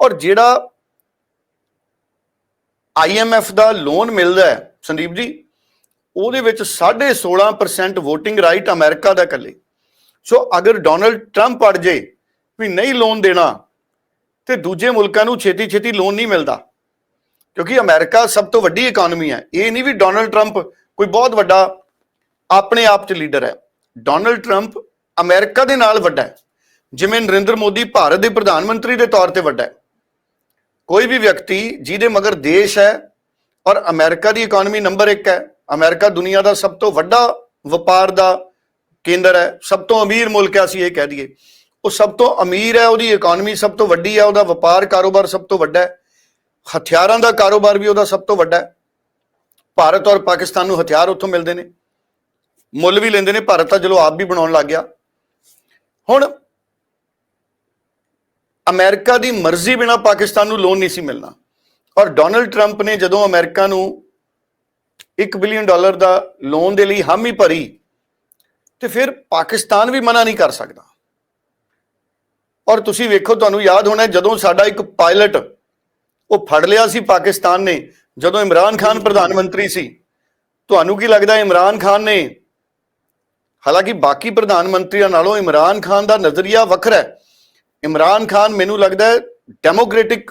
Speaker 2: ਔਰ ਜਿਹੜਾ ਆਈਐਮਐਫ ਦਾ ਲੋਨ ਮਿਲਦਾ ਹੈ, ਸੰਦੀਪ ਜੀ, ਉਹਦੇ ਵਿੱਚ 16.5% VOTING ਰਾਈਟ ਅਮਰੀਕਾ ਦਾ ਇਕੱਲੇ। ਸੋ ਅਗਰ ਡੋਨਲਡ ਟਰੰਪ ਅੜ ਜੇ ਵੀ ਨਹੀਂ ਲੋਨ ਦੇਣਾ, ਤੇ ਦੂਜੇ ਮੁਲਕਾਂ ਨੂੰ ਛੇਤੀ ਛੇਤੀ ਲੋਨ ਨਹੀਂ ਮਿਲਦਾ। ਕਿਉਂਕਿ ਅਮਰੀਕਾ ਸਭ ਤੋਂ ਵੱਡੀ ਇਕਨੋਮੀ ਹੈ। ਇਹ ਨਹੀਂ ਵੀ ਡੋਨਲਡ ਟਰੰਪ ਕੋਈ ਬਹੁਤ ਵੱਡਾ ਆਪਣੇ ਆਪ ਚ ਲੀਡਰ ਹੈ। ਡੋਨਲਡ ਟਰੰਪ ਅਮਰੀਕਾ ਦੇ ਨਾਲ ਵੱਡਾ ਹੈ। ਜਿਵੇਂ ਨਰਿੰਦਰ ਮੋਦੀ ਭਾਰਤ ਦੇ ਪ੍ਰਧਾਨ ਮੰਤਰੀ ਦੇ ਤੌਰ ਤੇ ਵੱਡਾ ਹੈ। ਕੋਈ ਵੀ ਵਿਅਕਤੀ ਜਿਹਦੇ ਮਗਰ ਦੇਸ਼ ਹੈ ਔਰ ਅਮਰੀਕਾ ਦੀ ਇਕਨੋਮੀ ਨੰਬਰ 1 ਹੈ। ਅਮਰੀਕਾ ਦੁਨੀਆ ਦਾ ਸਭ ਤੋਂ ਵੱਡਾ ਵਪਾਰ ਦਾ ਕੇਂਦਰ ਹੈ, ਸਭ ਤੋਂ ਅਮੀਰ ਮੁਲਕ ਹੈ, ਅਸੀਂ ਇਹ ਕਹਿ ਦਈਏ। ਉਹ ਸਭ ਤੋਂ ਅਮੀਰ ਹੈ ਉਹਦੀ ਇਕਨੋਮੀ ਸਭ ਤੋਂ ਵੱਡੀ ਹੈ, ਉਹਦਾ ਵਪਾਰ ਕਾਰੋਬਾਰ ਸਭ ਤੋਂ ਵੱਡਾ ਹੈ। ਹਥਿਆਰਾਂ ਦਾ ਕਾਰੋਬਾਰ ਵੀ ਉਹਦਾ ਸਭ ਤੋਂ ਵੱਡਾ ਹੈ। ਭਾਰਤ ਔਰ ਪਾਕਿਸਤਾਨ ਨੂੰ ਹਥਿਆਰ ਉੱਥੋਂ ਮਿਲਦੇ ਨੇ। ਮੁੱਲ ਵੀ ਲੈਂਦੇ ਨੇ, ਭਾਰਤ ਤਾਂ ਚਲੋ ਆਪ ਵੀ ਬਣਾਉਣ ਲੱਗ ਗਿਆ। ਹੁਣ ਅਮਰੀਕਾ ਦੀ ਮਰਜ਼ੀ ਬਿਨਾ ਪਾਕਿਸਤਾਨ ਨੂੰ ਲੋਨ ਨਹੀਂ ਸੀ ਮਿਲਣਾ। ਔਰ ਡੋਨਲਡ ਟਰੰਪ ਨੇ ਜਦੋਂ ਅਮਰੀਕਾ ਨੂੰ 1 ਬਿਲੀਅਨ ਡਾਲਰ ਦਾ ਲੋਨ ਦੇ ਲਈ ਹਾਮੀ ਭਰੀ ਤੇ ਫਿਰ ਪਾਕਿਸਤਾਨ ਵੀ ਮਨਾ ਨਹੀਂ ਕਰ ਸਕਦਾ। ਔਰ ਤੁਸੀਂ ਵੇਖੋ, ਤੁਹਾਨੂੰ ਯਾਦ ਹੋਣਾ ਜਦੋਂ ਸਾਡਾ ਇੱਕ ਪਾਇਲਟ ਉਹ ਫੜ ਲਿਆ ਸੀ ਪਾਕਿਸਤਾਨ ਨੇ, ਜਦੋਂ ਇਮਰਾਨ ਖਾਨ ਪ੍ਰਧਾਨ ਮੰਤਰੀ ਸੀ। ਤੁਹਾਨੂੰ ਕੀ ਲੱਗਦਾ ਇਮਰਾਨ ਖਾਨ ਨੇ? ਹਾਲਾਂਕਿ ਬਾਕੀ ਪ੍ਰਧਾਨ ਮੰਤਰੀਆਂ ਨਾਲੋਂ ਇਮਰਾਨ ਖਾਨ ਦਾ ਨਜ਼ਰੀਆ ਵੱਖਰਾ ਹੈ। ਇਮਰਾਨ ਖਾਨ ਮੈਨੂੰ ਲੱਗਦਾ ਹੈ ਡੈਮੋਕ੍ਰੈਟਿਕ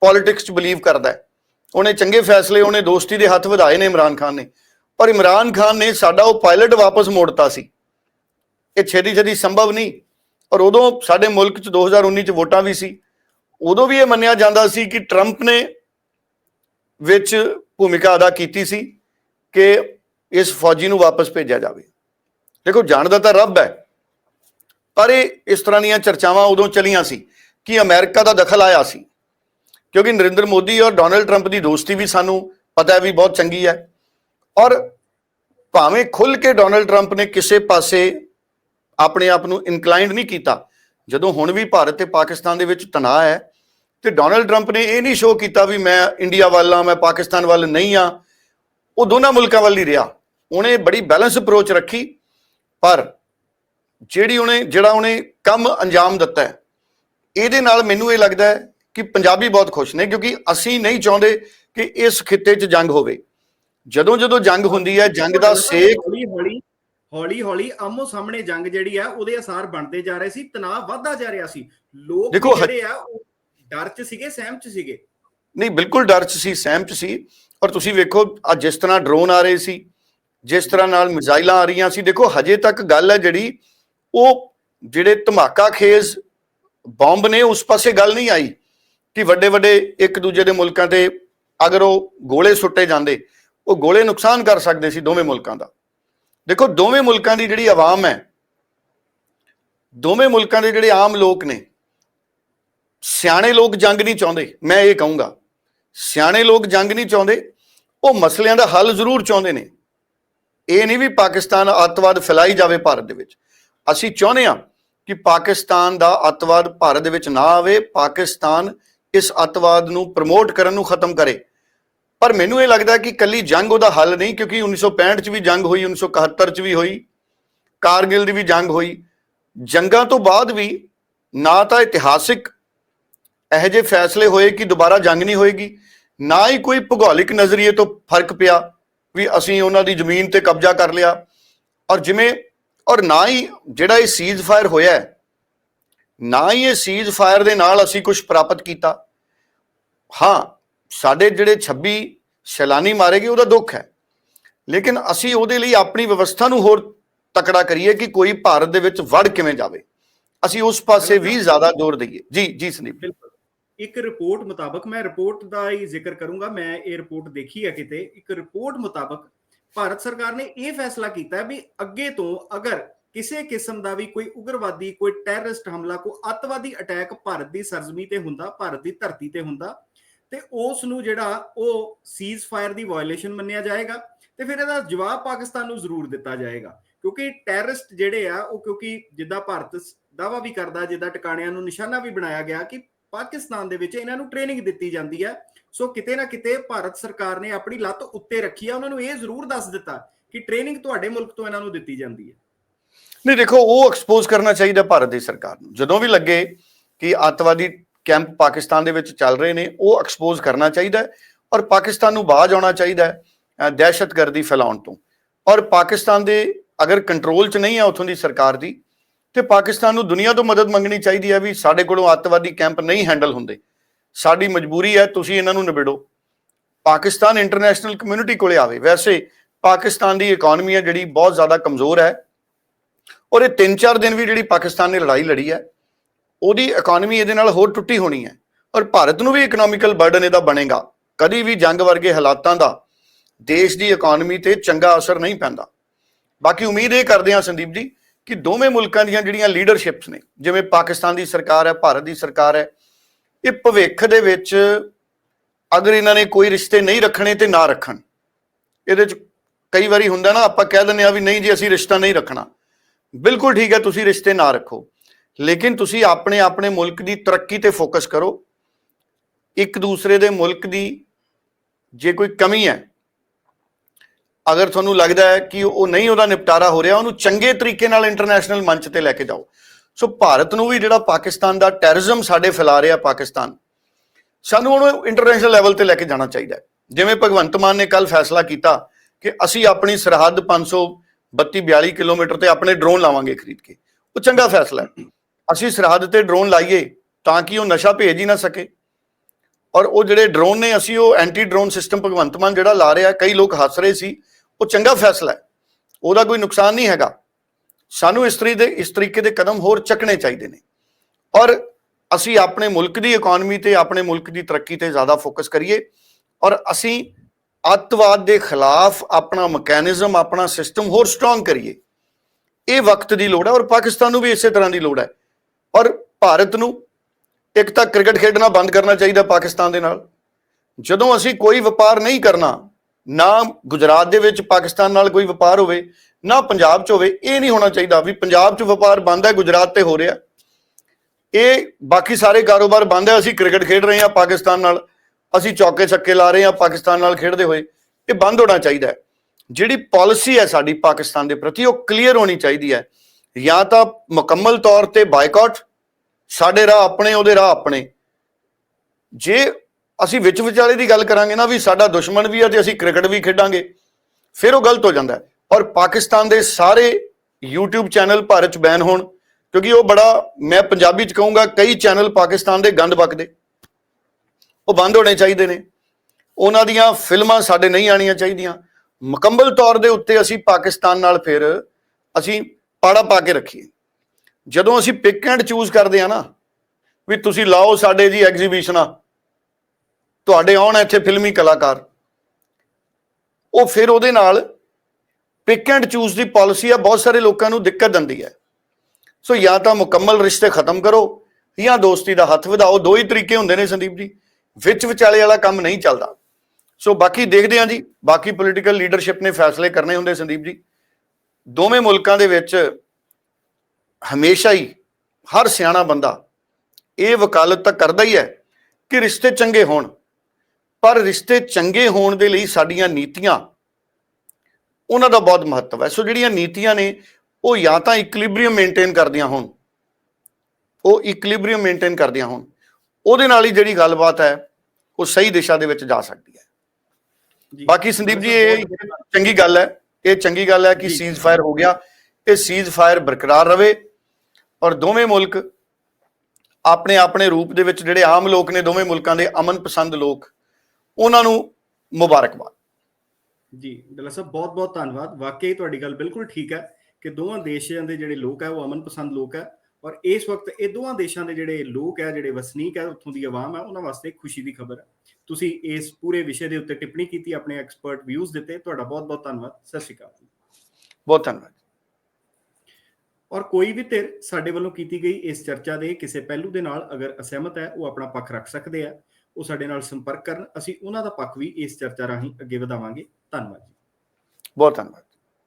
Speaker 2: ਪੋਲਿਟਿਕਸ ਚ ਬਲੀਵ ਕਰਦਾ ਹੈ। ਉਹਨੇ ਚੰਗੇ ਫੈਸਲੇ, ਉਹਨੇ ਦੋਸਤੀ ਦੇ ਹੱਥ ਵਧਾਏ ਨੇ ਇਮਰਾਨ ਖਾਨ ਨੇ। ਪਰ ਇਮਰਾਨ ਖਾਨ ਨੇ ਸਾਡਾ ਉਹ ਪਾਇਲਟ ਵਾਪਸ ਮੋੜਤਾ ਸੀ। ਇਹ ਛੇਤੀ ਛੇਤੀ ਸੰਭਵ ਨਹੀਂ। ਔਰ ਉਦੋਂ ਸਾਡੇ ਮੁਲਕ ਚ 2019 ਚ ਵੋਟਾਂ ਵੀ ਸੀ। ਉਦੋਂ ਵੀ ਇਹ ਮੰਨਿਆ ਜਾਂਦਾ ਸੀ ਕਿ ਟਰੰਪ ਨੇ ਵਿੱਚ ਭੂਮਿਕਾ ਅਦਾ ਕੀਤੀ ਸੀ ਕਿ ਇਸ ਫੌਜੀ ਨੂੰ ਵਾਪਸ ਭੇਜਿਆ ਜਾਵੇ। ਦੇਖੋ ਜਾਣਦਾ ਤਾਂ ਰੱਬ ਹੈ, ਪਰ ਇਹ ਇਸ ਤਰ੍ਹਾਂ ਦੀਆਂ ਚਰਚਾਵਾਂ ਉਦੋਂ ਚਲੀਆਂ ਸੀ ਕਿ ਅਮਰੀਕਾ ਦਾ ਦਖਲ ਆਇਆ ਸੀ। ਕਿਉਂਕਿ ਨਰਿੰਦਰ ਮੋਦੀ ਔਰ ਡੋਨਲਡ ਟਰੰਪ ਦੀ ਦੋਸਤੀ ਵੀ ਸਾਨੂੰ ਪਤਾ ਹੈ ਵੀ ਬਹੁਤ ਚੰਗੀ ਹੈ। ਔਰ ਭਾਵੇਂ ਖੁੱਲ ਕੇ ਡੋਨਲਡ ਟਰੰਪ ਨੇ ਕਿਸੇ ਪਾਸੇ ਆਪਣੇ ਆਪ ਨੂੰ ਇਨਕਲਾਈਨਡ ਨਹੀਂ ਕੀਤਾ। ਜਦੋਂ ਹੁਣ ਵੀ ਭਾਰਤ ਤੇ ਪਾਕਿਸਤਾਨ ਦੇ ਵਿੱਚ ਤਣਾਅ ਹੈ ਤੇ ਡੋਨਲਡ ਟਰੰਪ ਨੇ ਇਹ ਨਹੀਂ ਸ਼ੋਅ ਕੀਤਾ ਵੀ ਮੈਂ ਇੰਡੀਆ ਵੱਲ ਆ ਮੈਂ ਪਾਕਿਸਤਾਨ ਵੱਲ ਨਹੀਂ ਆ ਉਹ ਦੋਨਾਂ ਮੁਲਕਾਂ ਵੱਲ ਹੀ ਰਿਹਾ। ਉਹਨੇ ਬੜੀ ਬੈਲੈਂਸ ਅਪਰੋਚ ਰੱਖੀ ਪਰ ਜਿਹੜੀ ਉਹਨੇ ਜਿਹੜਾ ਉਹਨੇ ਕੰਮ ਅੰਜਾਮ ਦਿੱਤਾ ਹੈ ਇਹਦੇ ਨਾਲ ਮੈਨੂੰ ਇਹ ਲੱਗਦਾ ਹੈ ਕਿ ਪੰਜਾਬੀ ਬਹੁਤ ਖੁਸ਼ ਨੇ ਕਿਉਂਕਿ ਅਸੀਂ ਨਹੀਂ ਚਾਹੁੰਦੇ ਕਿ ਇਸ ਖਿੱਤੇ 'ਚ ਜੰਗ ਹੋਵੇ। ਜਦੋਂ ਜਦੋਂ ਜੰਗ ਹੁੰਦੀ ਹੈ ਜੰਗ ਦਾ ਸੇਕ
Speaker 1: ਹੌਲੀ ਹੌਲੀ ਹੌਲੀ ਹੌਲੀ ਆਮੋ ਸਾਹਮਣੇ ਜੰਗ ਜਿਹੜੀ ਆ ਉਹਦੇ ਅਸਾਰ ਬਣਦੇ ਜਾ ਰਹੇ ਸੀ ਤਣਾਅ ਵੱਧਦਾ ਜਾ ਰਿਹਾ ਸੀ। ਲੋਕ ਜਿਹੜੇ ਆ ਉਹ ਡਰ 'ਚ ਸੀਗੇ ਸਹਿਮ 'ਚ ਸੀਗੇ।
Speaker 2: ਨਹੀਂ ਬਿਲਕੁਲ ਡਰ 'ਚ ਸੀ ਸਹਿਮ 'ਚ ਸੀ। ਔਰ ਤੁਸੀਂ ਵੇਖੋ ਅੱਜ ਜਿਸ ਤਰ੍ਹਾਂ ਡਰੋਨ ਆ ਰਹੇ ਸੀ ਜਿਸ ਤਰ੍ਹਾਂ ਨਾਲ ਮਿਜ਼ਾਈਲਾਂ ਆ ਰਹੀਆਂ ਸੀ ਦੇਖੋ ਹਜੇ ਤੱਕ ਗੱਲ ਹੈ ਜਿਹੜੀ ਉਹ ਜਿਹੜੇ ਧਮਾਕਾ ਖੇਜ਼ ਬੰਬ ਨੇ ਉਸ ਪਾਸੇ ਗੱਲ ਨਹੀਂ ਆਈ ਕਿ ਵੱਡੇ ਵੱਡੇ ਇੱਕ ਦੂਜੇ ਦੇ ਮੁਲਕਾਂ ਤੇ ਅਗਰ ਉਹ ਗੋਲੇ ਸੁੱਟੇ ਜਾਂਦੇ ਉਹ ਗੋਲੇ ਨੁਕਸਾਨ ਕਰ ਸਕਦੇ ਸੀ ਦੋਵੇਂ ਮੁਲਕਾਂ ਦਾ। ਦੇਖੋ, ਦੋਵੇਂ ਮੁਲਕਾਂ ਦੀ ਜਿਹੜੀ ਆਵਾਮ ਹੈ, ਦੋਵੇਂ ਮੁਲਕਾਂ ਦੇ ਜਿਹੜੇ ਆਮ ਲੋਕ ਨੇ, ਸਿਆਣੇ ਲੋਕ ਜੰਗ ਨਹੀਂ ਚਾਹੁੰਦੇ, ਮੈਂ ਇਹ ਕਹੂੰਗਾ, ਸਿਆਣੇ ਲੋਕ ਜੰਗ ਨਹੀਂ ਚਾਹੁੰਦੇ, ਉਹ ਮਸਲਿਆਂ ਦਾ ਹੱਲ ਜ਼ਰੂਰ ਚਾਹੁੰਦੇ ਨੇ। ਇਹ ਨਹੀਂ ਵੀ ਪਾਕਿਸਤਾਨ ਅੱਤਵਾਦ ਫੈਲਾਈ ਜਾਵੇ ਭਾਰਤ ਦੇ ਵਿੱਚ। ਅਸੀਂ ਚਾਹੁੰਦੇ ਹਾਂ ਕਿ ਪਾਕਿਸਤਾਨ ਦਾ ਅੱਤਵਾਦ ਭਾਰਤ ਦੇ ਵਿੱਚ ਨਾ ਆਵੇ, ਪਾਕਿਸਤਾਨ ਇਸ ਅੱਤਵਾਦ ਨੂੰ ਪ੍ਰਮੋਟ ਕਰਨ ਨੂੰ ਖਤਮ ਕਰੇ। ਪਰ ਮੈਨੂੰ ਇਹ ਲੱਗਦਾ ਕਿ ਕੱਲੀ ਜੰਗ ਉਹਦਾ ਹੱਲ ਨਹੀਂ, ਕਿਉਂਕਿ 1965 ਚ ਵੀ ਜੰਗ ਹੋਈ 1971 ਚ ਵੀ ਹੋਈ, ਕਾਰਗਿਲ ਦੀ ਵੀ ਜੰਗ ਹੋਈ। ਜੰਗਾਂ ਤੋਂ ਬਾਅਦ ਵੀ ਨਾ ਤਾਂ ਇਤਿਹਾਸਿਕ ਇਹੋ ਜਿਹੇ ਫੈਸਲੇ ਹੋਏ ਕਿ ਦੁਬਾਰਾ ਜੰਗ ਨਹੀਂ ਹੋਏਗੀ, ਨਾ ਹੀ ਕੋਈ ਭੂਗੋਲਿਕ ਨਜ਼ਰੀਏ ਤੋਂ ਫ਼ਰਕ ਪਿਆ ਵੀ ਅਸੀਂ ਉਹਨਾਂ ਦੀ ਜ਼ਮੀਨ ਤੇ ਕਬਜ਼ਾ ਕਰ ਲਿਆ। ਔਰ ਜਿਵੇਂ, ਔਰ ਨਾ ਹੀ ਜਿਹੜਾ ਇਹ ਸੀਜ਼ ਫਾਇਰ ਹੋਇਆ ਨਾ ਹੀ ਇਹ ਸੀਜ਼ ਫਾਇਰ ਦੇ ਨਾਲ ਅਸੀਂ ਕੁਝ ਪ੍ਰਾਪਤ ਕੀਤਾ। ਹਾਂ ਸਾਡੇ ਜਿਹੜੇ 26 ਸੈਲਾਨੀ ਮਾਰੇ ਗਏ ਉਹਦਾ ਦੁੱਖ ਹੈ। ਲੇਕਿਨ ਅਸੀਂ ਉਹਦੇ ਲਈ ਆਪਣੀ ਵਿਵਸਥਾ ਨੂੰ ਹੋਰ ਤਕੜਾ ਕਰੀਏ ਕਿ ਕੋਈ ਭਾਰਤ ਦੇ ਵਿੱਚ ਵੜ ਕਿਵੇਂ ਜਾਵੇ। ਅਸੀਂ ਉਸ ਪਾਸੇ ਵੀ ਜ਼ਿਆਦਾ ਜ਼ੋਰ ਦਈਏ। ਜੀ ਜੀ ਸੰਦੀਪ।
Speaker 1: ਬਿਲਕੁਲ। ਇੱਕ ਰਿਪੋਰਟ ਮੁਤਾਬਕ ਮੈਂ ਰਿਪੋਰਟ ਦਾ ਹੀ ਜ਼ਿਕਰ ਕਰੂੰਗਾ। ਮੈਂ ਇਹ ਰਿਪੋਰਟ ਦੇਖੀ ਹੈ ਕਿਤੇ। ਇੱਕ ਰਿਪੋਰਟ ਮੁਤਾਬਕ ਭਾਰਤ ਸਰਕਾਰ ਨੇ ਇਹ ਫੈਸਲਾ ਕੀਤਾ ਹੈ ਵੀ ਅੱਗੇ ਤੋਂ ਅਗਰ ਕਿਸੇ ਕਿਸਮ ਦਾ ਵੀ ਕੋਈ ਉਗਰਵਾਦੀ ਕੋਈ ਟੈਰਰਿਸਟ ਹਮਲਾ ਕੋਈ ਅੱਤਵਾਦੀ ਅਟੈਕ ਭਾਰਤ ਦੀ ਸਰਜ਼ਮੀ ਤੇ ਹੁੰਦਾ ਭਾਰਤ ਦੀ ਧਰਤੀ ਤੇ ਹੁੰਦਾ ਤੇ ਉਸ ਨੂੰ ਜਿਹੜਾ ਉਹ ਸੀਜ਼ ਫਾਇਰ ਦੀ ਵਾਇਓਲੇਸ਼ਨ ਮੰਨਿਆ ਜਾਏਗਾ ਤੇ ਫਿਰ ਇਹਦਾ ਜਵਾਬ ਪਾਕਿਸਤਾਨ ਨੂੰ ਜ਼ਰੂਰ ਦਿੱਤਾ ਜਾਏਗਾ। ਕਿਉਂਕਿ ਟੈਰਰਿਸਟ ਜਿਹੜੇ ਆ, ਉਹ ਕਿਉਂਕਿ ਜਿੱਦਾਂ ਭਾਰਤ ਦਾਵਾ ਵੀ ਕਰਦਾ, ਜਿੱਦਾਂ ਟਿਕਾਣਿਆਂ ਨੂੰ ਨਿਸ਼ਾਨਾ ਵੀ ਬਣਾਇਆ ਗਿਆ ਕਿ ਪਾਕਿਸਤਾਨ ਦੇ ਵਿੱਚ ਇਹਨਾਂ ਨੂੰ ਟ੍ਰੇਨਿੰਗ ਦਿੱਤੀ ਜਾਂਦੀ ਹੈ ਸੋ ਕਿਤੇ ਨਾ ਕਿਤੇ ਭਾਰਤ ਸਰਕਾਰ ਨੇ ਆਪਣੀ ਲੱਤ ਉੱਤੇ ਰੱਖੀ ਆ, ਉਹਨਾਂ ਨੂੰ ਇਹ ਜ਼ਰੂਰ ਦੱਸ ਦਿੱਤਾ ਕਿ ਟ੍ਰੇਨਿੰਗ ਤੁਹਾਡੇ ਮੁਲਕ ਤੋਂ ਇਹਨਾਂ ਨੂੰ ਦਿੱਤੀ ਜਾਂਦੀ ਹੈ
Speaker 2: ਨਹੀਂ, ਦੇਖੋ, ਉਹ ਐਕਸਪੋਜ਼ ਕਰਨਾ ਚਾਹੀਦਾ ਭਾਰਤ ਦੀ ਸਰਕਾਰ ਨੂੰ। ਜਦੋਂ ਵੀ ਲੱਗੇ ਕਿ ਅੱਤਵਾਦੀ ਕੈਂਪ ਪਾਕਿਸਤਾਨ ਦੇ ਵਿੱਚ ਚੱਲ ਰਹੇ ਨੇ, ਉਹ ਐਕਸਪੋਜ਼ ਕਰਨਾ ਚਾਹੀਦਾ ਔਰ ਪਾਕਿਸਤਾਨ ਨੂੰ ਬਾਜ ਆਉਣਾ ਚਾਹੀਦਾ ਹੈ ਦਹਿਸ਼ਤਗਰਦੀ ਫੈਲਾਉਣ ਤੋਂ। ਔਰ ਪਾਕਿਸਤਾਨ ਦੇ ਅਗਰ ਕੰਟਰੋਲ 'ਚ ਨਹੀਂ ਹੈ ਉਥੋਂ ਦੀ ਸਰਕਾਰ ਦੀ, ਤੇ ਪਾਕਿਸਤਾਨ ਨੂੰ ਦੁਨੀਆ ਤੋਂ ਮਦਦ ਮੰਗਣੀ ਚਾਹੀਦੀ ਹੈ ਵੀ ਸਾਡੇ ਕੋਲੋਂ ਅੱਤਵਾਦੀ ਕੈਂਪ ਨਹੀਂ ਹੈਂਡਲ ਹੁੰਦੇ। ਸਾਡੀ ਮਜਬੂਰੀ ਹੈ, ਤੁਸੀਂ ਇਹਨਾਂ ਨੂੰ ਨਿਬੇੜੋ। ਪਾਕਿਸਤਾਨ ਇੰਟਰਨੈਸ਼ਨਲ ਕਮਿਊਨਿਟੀ ਕੋਲੇ ਆਵੇ। ਵੈਸੇ ਪਾਕਿਸਤਾਨ ਦੀ ਇਕਨੋਮੀ ਹੈ ਜਿਹੜੀ ਬਹੁਤ ਜ਼ਿਆਦਾ ਕਮਜ਼ੋਰ ਹੈ। ਔਰ ਇਹ 3-4 ਦਿਨ ਵੀ ਜਿਹੜੀ ਪਾਕਿਸਤਾਨ ਨੇ ਲੜਾਈ ਲੜੀ ਹੈ ਉਹਦੀ ਇਕਨੋਮੀ ਇਹਦੇ ਨਾਲ ਹੋਰ ਟੁੱਟੀ ਹੋਣੀ ਹੈ। ਔਰ ਭਾਰਤ ਨੂੰ ਵੀ ਇਕਨੋਮਿਕਲ ਬਰਡਨ ਇਹਦਾ ਬਣੇਗਾ। ਕਦੀ ਵੀ ਜੰਗ ਵਰਗੇ ਹਾਲਾਤਾਂ ਦਾ ਦੇਸ਼ ਦੀ ਇਕਨੋਮੀ ਤੇ ਚੰਗਾ ਅਸਰ ਨਹੀਂ ਪੈਂਦਾ। ਬਾਕੀ ਉਮੀਦ ਇਹ ਕਰਦੇ ਹਾਂ ਸੰਦੀਪ ਜੀ ਕਿ ਦੋਵੇਂ ਮੁਲਕਾਂ ਦੀਆਂ ਜਿਹੜੀਆਂ ਲੀਡਰਸ਼ਿਪਸ ਨੇ, ਜਿਵੇਂ ਪਾਕਿਸਤਾਨ ਦੀ ਸਰਕਾਰ ਹੈ, ਭਾਰਤ ਦੀ ਸਰਕਾਰ ਹੈ, ਇਹ ਭਵਿੱਖ ਦੇ ਵਿੱਚ ਅਗਰ ਇਹਨਾਂ ਨੇ ਕੋਈ ਰਿਸ਼ਤੇ ਨਹੀਂ ਰੱਖਣੇ ਤੇ ਨਾ ਰੱਖਣ। ਇਹਦੇ ਚ ਕਈ ਵਾਰੀ ਹੁੰਦਾ ਨਾ, ਆਪਾਂ ਕਹਿ ਦਿੰਦੇ ਆ ਵੀ ਨਹੀਂ ਜੀ ਅਸੀਂ ਰਿਸ਼ਤਾ ਨਹੀਂ ਰੱਖਣਾ। ਬਿਲਕੁਲ ਠੀਕ ਹੈ, ਤੁਸੀਂ ਰਿਸ਼ਤੇ ਨਾ ਰੱਖੋ। ਲੇਕਿਨ ਤੁਸੀਂ ਆਪਣੇ ਆਪਣੇ ਮੁਲਕ ਦੀ ਤਰੱਕੀ ਤੇ ਫੋਕਸ ਕਰੋ। ਇੱਕ ਦੂਸਰੇ ਦੇ ਮੁਲਕ ਦੀ ਜੇ ਕੋਈ ਕਮੀ ਹੈ, ਅਗਰ ਤੁਹਾਨੂੰ ਲੱਗਦਾ ਹੈ ਕਿ ਉਹ ਨਹੀਂ ਉਹਦਾ ਨਿਪਟਾਰਾ ਹੋ ਰਿਹਾ, ਉਹਨੂੰ ਚੰਗੇ ਤਰੀਕੇ ਨਾਲ ਇੰਟਰਨੈਸ਼ਨਲ ਮੰਚ ਤੇ ਲੈ ਕੇ ਜਾਓ। ਸੋ ਭਾਰਤ ਨੂੰ ਵੀ ਜਿਹੜਾ ਪਾਕਿਸਤਾਨ ਦਾ ਟੈਰਰਿਜ਼ਮ ਸਾਡੇ ਫੈਲਾ ਰਿਹਾ ਪਾਕਿਸਤਾਨ, ਸਾਨੂੰ ਉਹਨੂੰ ਇੰਟਰਨੈਸ਼ਨਲ ਲੈਵਲ ਤੇ ਲੈ ਕੇ ਜਾਣਾ ਚਾਹੀਦਾ ਹੈ। ਜਿਵੇਂ ਭਗਵੰਤ ਮਾਨ ਨੇ ਕੱਲ ਫੈਸਲਾ ਕੀਤਾ ਕਿ ਅਸੀਂ ਆਪਣੀ ਸਰਹੱਦ 532 42 ਕਿਲੋਮੀਟਰ ਤੇ ਆਪਣੇ ਡਰੋਨ ਲਾਵਾਂਗੇ ਖਰੀਦ ਕੇ। ਉਹ ਚੰਗਾ ਫੈਸਲਾ ਹੈ। ਅਸੀਂ ਸਰਹੱਦ ਤੇ ਡਰੋਨ ਲਾਈਏ ਤਾਂ ਕਿ ਉਹ ਨਸ਼ਾ ਭੇਜ ਹੀ ਨਾ ਸਕੇ। ਔਰ ਉਹ ਜਿਹੜੇ ਡਰੋਨ ਨੇ, ਅਸੀਂ ਉਹ anti drone system Bhagwant Mann ਜਿਹੜਾ ਲਾ ਰਿਹਾ, ਕਈ ਲੋਕ ਹੱਸ ਰਹੇ ਸੀ, ਉਹ ਚੰਗਾ ਫੈਸਲਾ ਹੈ। ਉਹਦਾ ਕੋਈ ਨੁਕਸਾਨ ਨਹੀਂ ਹੈਗਾ। ਸਾਨੂੰ ਇਸ ਤਰੀ ਦੇ, ਇਸ ਤਰੀਕੇ ਦੇ ਕਦਮ ਹੋਰ ਚੱਕਣੇ ਚਾਹੀਦੇ ਨੇ। ਔਰ ਅਸੀਂ ਆਪਣੇ ਮੁਲਕ ਦੀ ਇਕਨੋਮੀ ਤੇ, ਆਪਣੇ ਮੁਲਕ ਦੀ ਤਰੱਕੀ ਤੇ ਜ਼ਿਆਦਾ ਫੋਕਸ ਕਰੀਏ। ਔਰ ਅਸੀਂ ਅੱਤਵਾਦ ਦੇ ਖਿਲਾਫ ਆਪਣਾ ਮੈਕੈਨਿਜ਼ਮ ਆਪਣਾ ਸਿਸਟਮ ਹੋਰ ਸਟਰੋਂਗ ਕਰੀਏ। ਇਹ ਵਕਤ ਦੀ ਲੋੜ ਹੈ ਔਰ ਪਾਕਿਸਤਾਨ ਨੂੰ ਵੀ ਇਸੇ ਤਰ੍ਹਾਂ ਦੀ ਲੋੜ ਹੈ। ਔਰ ਭਾਰਤ ਨੂੰ ਇੱਕ ਤਾਂ ਕ੍ਰਿਕਟ ਖੇਡਣਾ ਬੰਦ ਕਰਨਾ ਚਾਹੀਦਾ ਪਾਕਿਸਤਾਨ ਦੇ ਨਾਲ। ਜਦੋਂ ਅਸੀਂ ਕੋਈ ਵਪਾਰ ਨਹੀਂ ਕਰਨਾ, ਨਾ ਗੁਜਰਾਤ ਦੇ ਵਿੱਚ ਪਾਕਿਸਤਾਨ ਨਾਲ ਕੋਈ ਵਪਾਰ ਹੋਵੇ, ਨਾ ਪੰਜਾਬ 'ਚ ਹੋਵੇ, ਇਹ ਨਹੀਂ ਹੋਣਾ ਚਾਹੀਦਾ ਵੀ ਪੰਜਾਬ 'ਚ ਵਪਾਰ ਬੰਦ ਹੈ, ਗੁਜਰਾਤ ਤੇ ਹੋ ਰਿਹਾ। ਇਹ ਬਾਕੀ ਸਾਰੇ ਕਾਰੋਬਾਰ ਬੰਦ ਹੈ, ਅਸੀਂ ਕ੍ਰਿਕਟ ਖੇਡ ਰਹੇ ਹਾਂ ਪਾਕਿਸਤਾਨ ਨਾਲ, ਅਸੀਂ ਚੌਕੇ ਛੱਕੇ ਲਾ ਰਹੇ ਹਾਂ ਪਾਕਿਸਤਾਨ ਨਾਲ ਖੇਡਦੇ ਹੋਏ, ਇਹ ਬੰਦ ਹੋਣਾ ਚਾਹੀਦਾ ਜਿਹੜੀ ਪਾਲਿਸੀ ਹੈ ਸਾਡੀ ਪਾਕਿਸਤਾਨ ਦੇ ਪ੍ਰਤੀ, ਉਹ ਕਲੀਅਰ ਹੋਣੀ ਚਾਹੀਦੀ ਹੈ। ਜਾਂ ਤਾਂ ਮੁਕੰਮਲ ਤੌਰ ਤੇ ਬਾਈਕਾਟ ਸਾਡੇ ਰਾਹ ਆਪਣੇ, ਉਹਦੇ ਰਾਹ ਆਪਣੇ। ਜੇ ਅਸੀਂ ਵਿੱਚ ਵਿਚਾਲੇ ਦੀ ਗੱਲ ਕਰਾਂਗੇ ਨਾ ਵੀ ਸਾਡਾ ਦੁਸ਼ਮਣ ਵੀ ਹੈ ਤੇ ਅਸੀਂ ਕ੍ਰਿਕਟ ਵੀ ਖੇਡਾਂਗੇ, ਫਿਰ ਉਹ ਗਲਤ ਹੋ ਜਾਂਦਾ ਹੈ। ਔਰ ਪਾਕਿਸਤਾਨ ਦੇ ਸਾਰੇ YouTube ਚੈਨਲ ਭਾਰਤ ਚ ਬੈਨ ਹੋਣ, ਕਿਉਂਕਿ ਉਹ ਬੜਾ, ਮੈਂ ਪੰਜਾਬੀ ਚ ਕਹੂੰਗਾ, ਕਈ ਚੈਨਲ ਪਾਕਿਸਤਾਨ ਦੇ ਗੰਦ ਬਕਦੇ ਉਹ ਬੰਦ ਹੋਣੇ ਚਾਹੀਦੇ ਨੇ। ਉਹਨਾਂ ਦੀਆਂ ਫਿਲਮਾਂ ਸਾਡੇ ਨਹੀਂ ਆਣੀਆਂ ਚਾਹੀਦੀਆਂ। ਮੁਕੰਮਲ ਤੌਰ ਦੇ ਉੱਤੇ ਅਸੀਂ ਪਾਕਿਸਤਾਨ ਨਾਲ ਫਿਰ ਅਸੀਂ ਪਾੜਾ ਪਾ ਕੇ ਰੱਖੀਏ। ਜਦੋਂ ਅਸੀਂ ਪਿਕ ਐਂਡ ਚੂਜ਼ ਕਰਦੇ ਆ ਨਾ, ਵੀ ਤੁਸੀਂ ਲਾਓ ਸਾਡੇ ਜੀ ਐਗਜ਼ੀਬਿਸ਼ਨਾਂ ਤੁਹਾਡੇ ਆਉਣ ਇੱਥੇ ਫਿਲਮੀ ਕਲਾਕਾਰ। ਉਹ ਫਿਰ ਉਹਦੇ ਨਾਲ ਪਿਕ ਐਂਡ ਚੂਜ਼ ਦੀ ਪਾਲਿਸੀ ਆ, ਬਹੁਤ ਸਾਰੇ ਲੋਕਾਂ ਨੂੰ ਦਿੱਕਤ ਦਿੰਦੀ ਹੈ। ਸੋ ਜਾਂ ਤਾਂ ਮੁਕੰਮਲ ਰਿਸ਼ਤੇ ਖਤਮ ਕਰੋ, ਜਾਂ ਦੋਸਤੀ ਦਾ ਹੱਥ ਵਧਾਓ। ਦੋ ਹੀ ਤਰੀਕੇ ਹੁੰਦੇ ਨੇ ਸੰਦੀਪ ਜੀ, ਵਿੱਚ ਵਿਚਾਲੇ ਵਾਲਾ ਕੰਮ ਨਹੀਂ ਚੱਲਦਾ। ਸੋ ਬਾਕੀ ਦੇਖਦੇ ਹਾਂ ਜੀ, ਬਾਕੀ ਪੋਲੀਟੀਕਲ ਲੀਡਰਸ਼ਿਪ ਨੇ ਫੈਸਲੇ ਕਰਨੇ ਹੁੰਦੇ ਸੰਦੀਪ ਜੀ। ਦੋਵੇਂ ਮੁਲਕਾਂ ਦੇ ਵਿੱਚ ਹਮੇਸ਼ਾ ਹੀ ਹਰ ਸਿਆਣਾ ਬੰਦਾ ਇਹ ਵਕਾਲਤ ਤਾਂ ਕਰਦਾ ਹੀ ਹੈ ਕਿ ਰਿਸ਼ਤੇ ਚੰਗੇ ਹੋਣ। ਪਰ ਰਿਸ਼ਤੇ ਚੰਗੇ ਹੋਣ ਦੇ ਲਈ ਸਾਡੀਆਂ ਨੀਤੀਆਂ ਉਹਨਾਂ ਦਾ ਬਹੁਤ ਮਹੱਤਵ ਹੈ। ਸੋ ਜਿਹੜੀਆਂ ਨੀਤੀਆਂ ਨੇ ਉਹ ਜਾਂ ਤਾਂ ਇਕੁਇਲਿਬ੍ਰੀਅਮ ਮੇਨਟੇਨ ਕਰਦੀਆਂ ਹੋਣ। ਉਹ ਇਕੁਇਲਿਬ੍ਰੀਅਮ ਮੇਨਟੇਨ ਕਰਦੀਆਂ ਹੋਣ। ਉਹਦੇ ਨਾਲ ਹੀ ਜਿਹੜੀ ਗੱਲਬਾਤ ਹੈ ਉਹ ਸਹੀ ਦਿਸ਼ਾ ਦੇ ਵਿੱਚ ਜਾ ਸਕਦੀ ਹੈ। ਬਾਕੀ ਸੰਦੀਪ ਜੀ ਇਹ ਚੰਗੀ ਗੱਲ ਹੈ। ਇਹ ਚੰਗੀ ਗੱਲ ਹੈ ਕਿ। ਸੀਜ਼ ਫਾਇਰ ਹੋ ਗਿਆ ਇਹ ਸੀਜ਼ ਫਾਇਰ ਬਰਕਰਾਰ ਰਵੇ ਔਰ ਦੋਵੇਂ ਮੁਲਕ ਆਪਣੇ ਆਪਣੇ ਰੂਪ ਦੇ ਵਿੱਚ ਜਿਹੜੇ ਆਮ ਲੋਕ ਨੇ ਦੋਵੇਂ ਮੁਲਕਾਂ ਦੇ ਅਮਨ ਪਸੰਦ ਲੋਕ ਉਹਨਾਂ ਨੂੰ ਮੁਬਾਰਕਬਾਦ
Speaker 1: ਜੀ ਡੱਲਾ ਸਾਹਿਬ ਬਹੁਤ ਬਹੁਤ ਧੰਨਵਾਦ ਵਾਕਈ ਤੁਹਾਡੀ ਗੱਲ ਬਿਲਕੁਲ ਠੀਕ ਹੈ ਕਿ ਦੋਵਾਂ ਦੇਸ਼ਾਂ ਦੇ ਜਿਹੜੇ ਲੋਕ ਹੈ ਉਹ ਅਮਨ ਪਸੰਦ ਲੋਕ ਹੈ ਔਰ ਇਸ ਵਕਤ ਇਹ ਦੋਵਾਂ ਦੇਸ਼ਾਂ ਦੇ ਜਿਹੜੇ ਲੋਕ ਹੈ ਜਿਹੜੇ ਵਸਨੀਕ ਹੈ ਉੱਥੋਂ ਦੀ ਆਵਾਮ ਹੈ ਉਹਨਾਂ ਵਾਸਤੇ ਖੁਸ਼ੀ ਦੀ ਖਬਰ ਹੈ ਤੁਸੀਂ ਇਸ ਪੂਰੇ ਵਿਸ਼ੇ ਦੇ ਉੱਤੇ ਟਿੱਪਣੀ ਕੀਤੀ ਆਪਣੇ ਐਕਸਪਰਟ ਵਿਊਜ਼ ਦਿੱਤੇ। ਤੁਹਾਡਾ ਬਹੁਤ ਬਹੁਤ ਧੰਨਵਾਦ। ਸਤਿ ਸ਼੍ਰੀ ਅਕਾਲ
Speaker 2: ਬਹੁਤ ਧੰਨਵਾਦ।
Speaker 1: ਔਰ ਕੋਈ ਵੀ ਧਿਰ ਸਾਡੇ ਵੱਲੋਂ ਕੀਤੀ ਗਈ ਇਸ ਚਰਚਾ ਦੇ ਕਿਸੇ ਪਹਿਲੂ ਦੇ ਨਾਲ ਅਗਰ ਅਸਹਿਮਤ ਹੈ ਉਹ ਆਪਣਾ ਪੱਖ ਰੱਖ ਸਕਦੇ ਆ। ਉਹ ਸਾਡੇ ਨਾਲ ਸੰਪਰਕ ਕਰਨ। ਅਸੀਂ ਉਹਨਾਂ ਦਾ ਪੱਖ ਵੀ ਇਸ ਚਰਚਾ ਰਾਹੀਂ ਅੱਗੇ ਵਧਾਵਾਂਗੇ। ਧੰਨਵਾਦ ਜੀ।
Speaker 2: ਬਹੁਤ ਧੰਨਵਾਦ।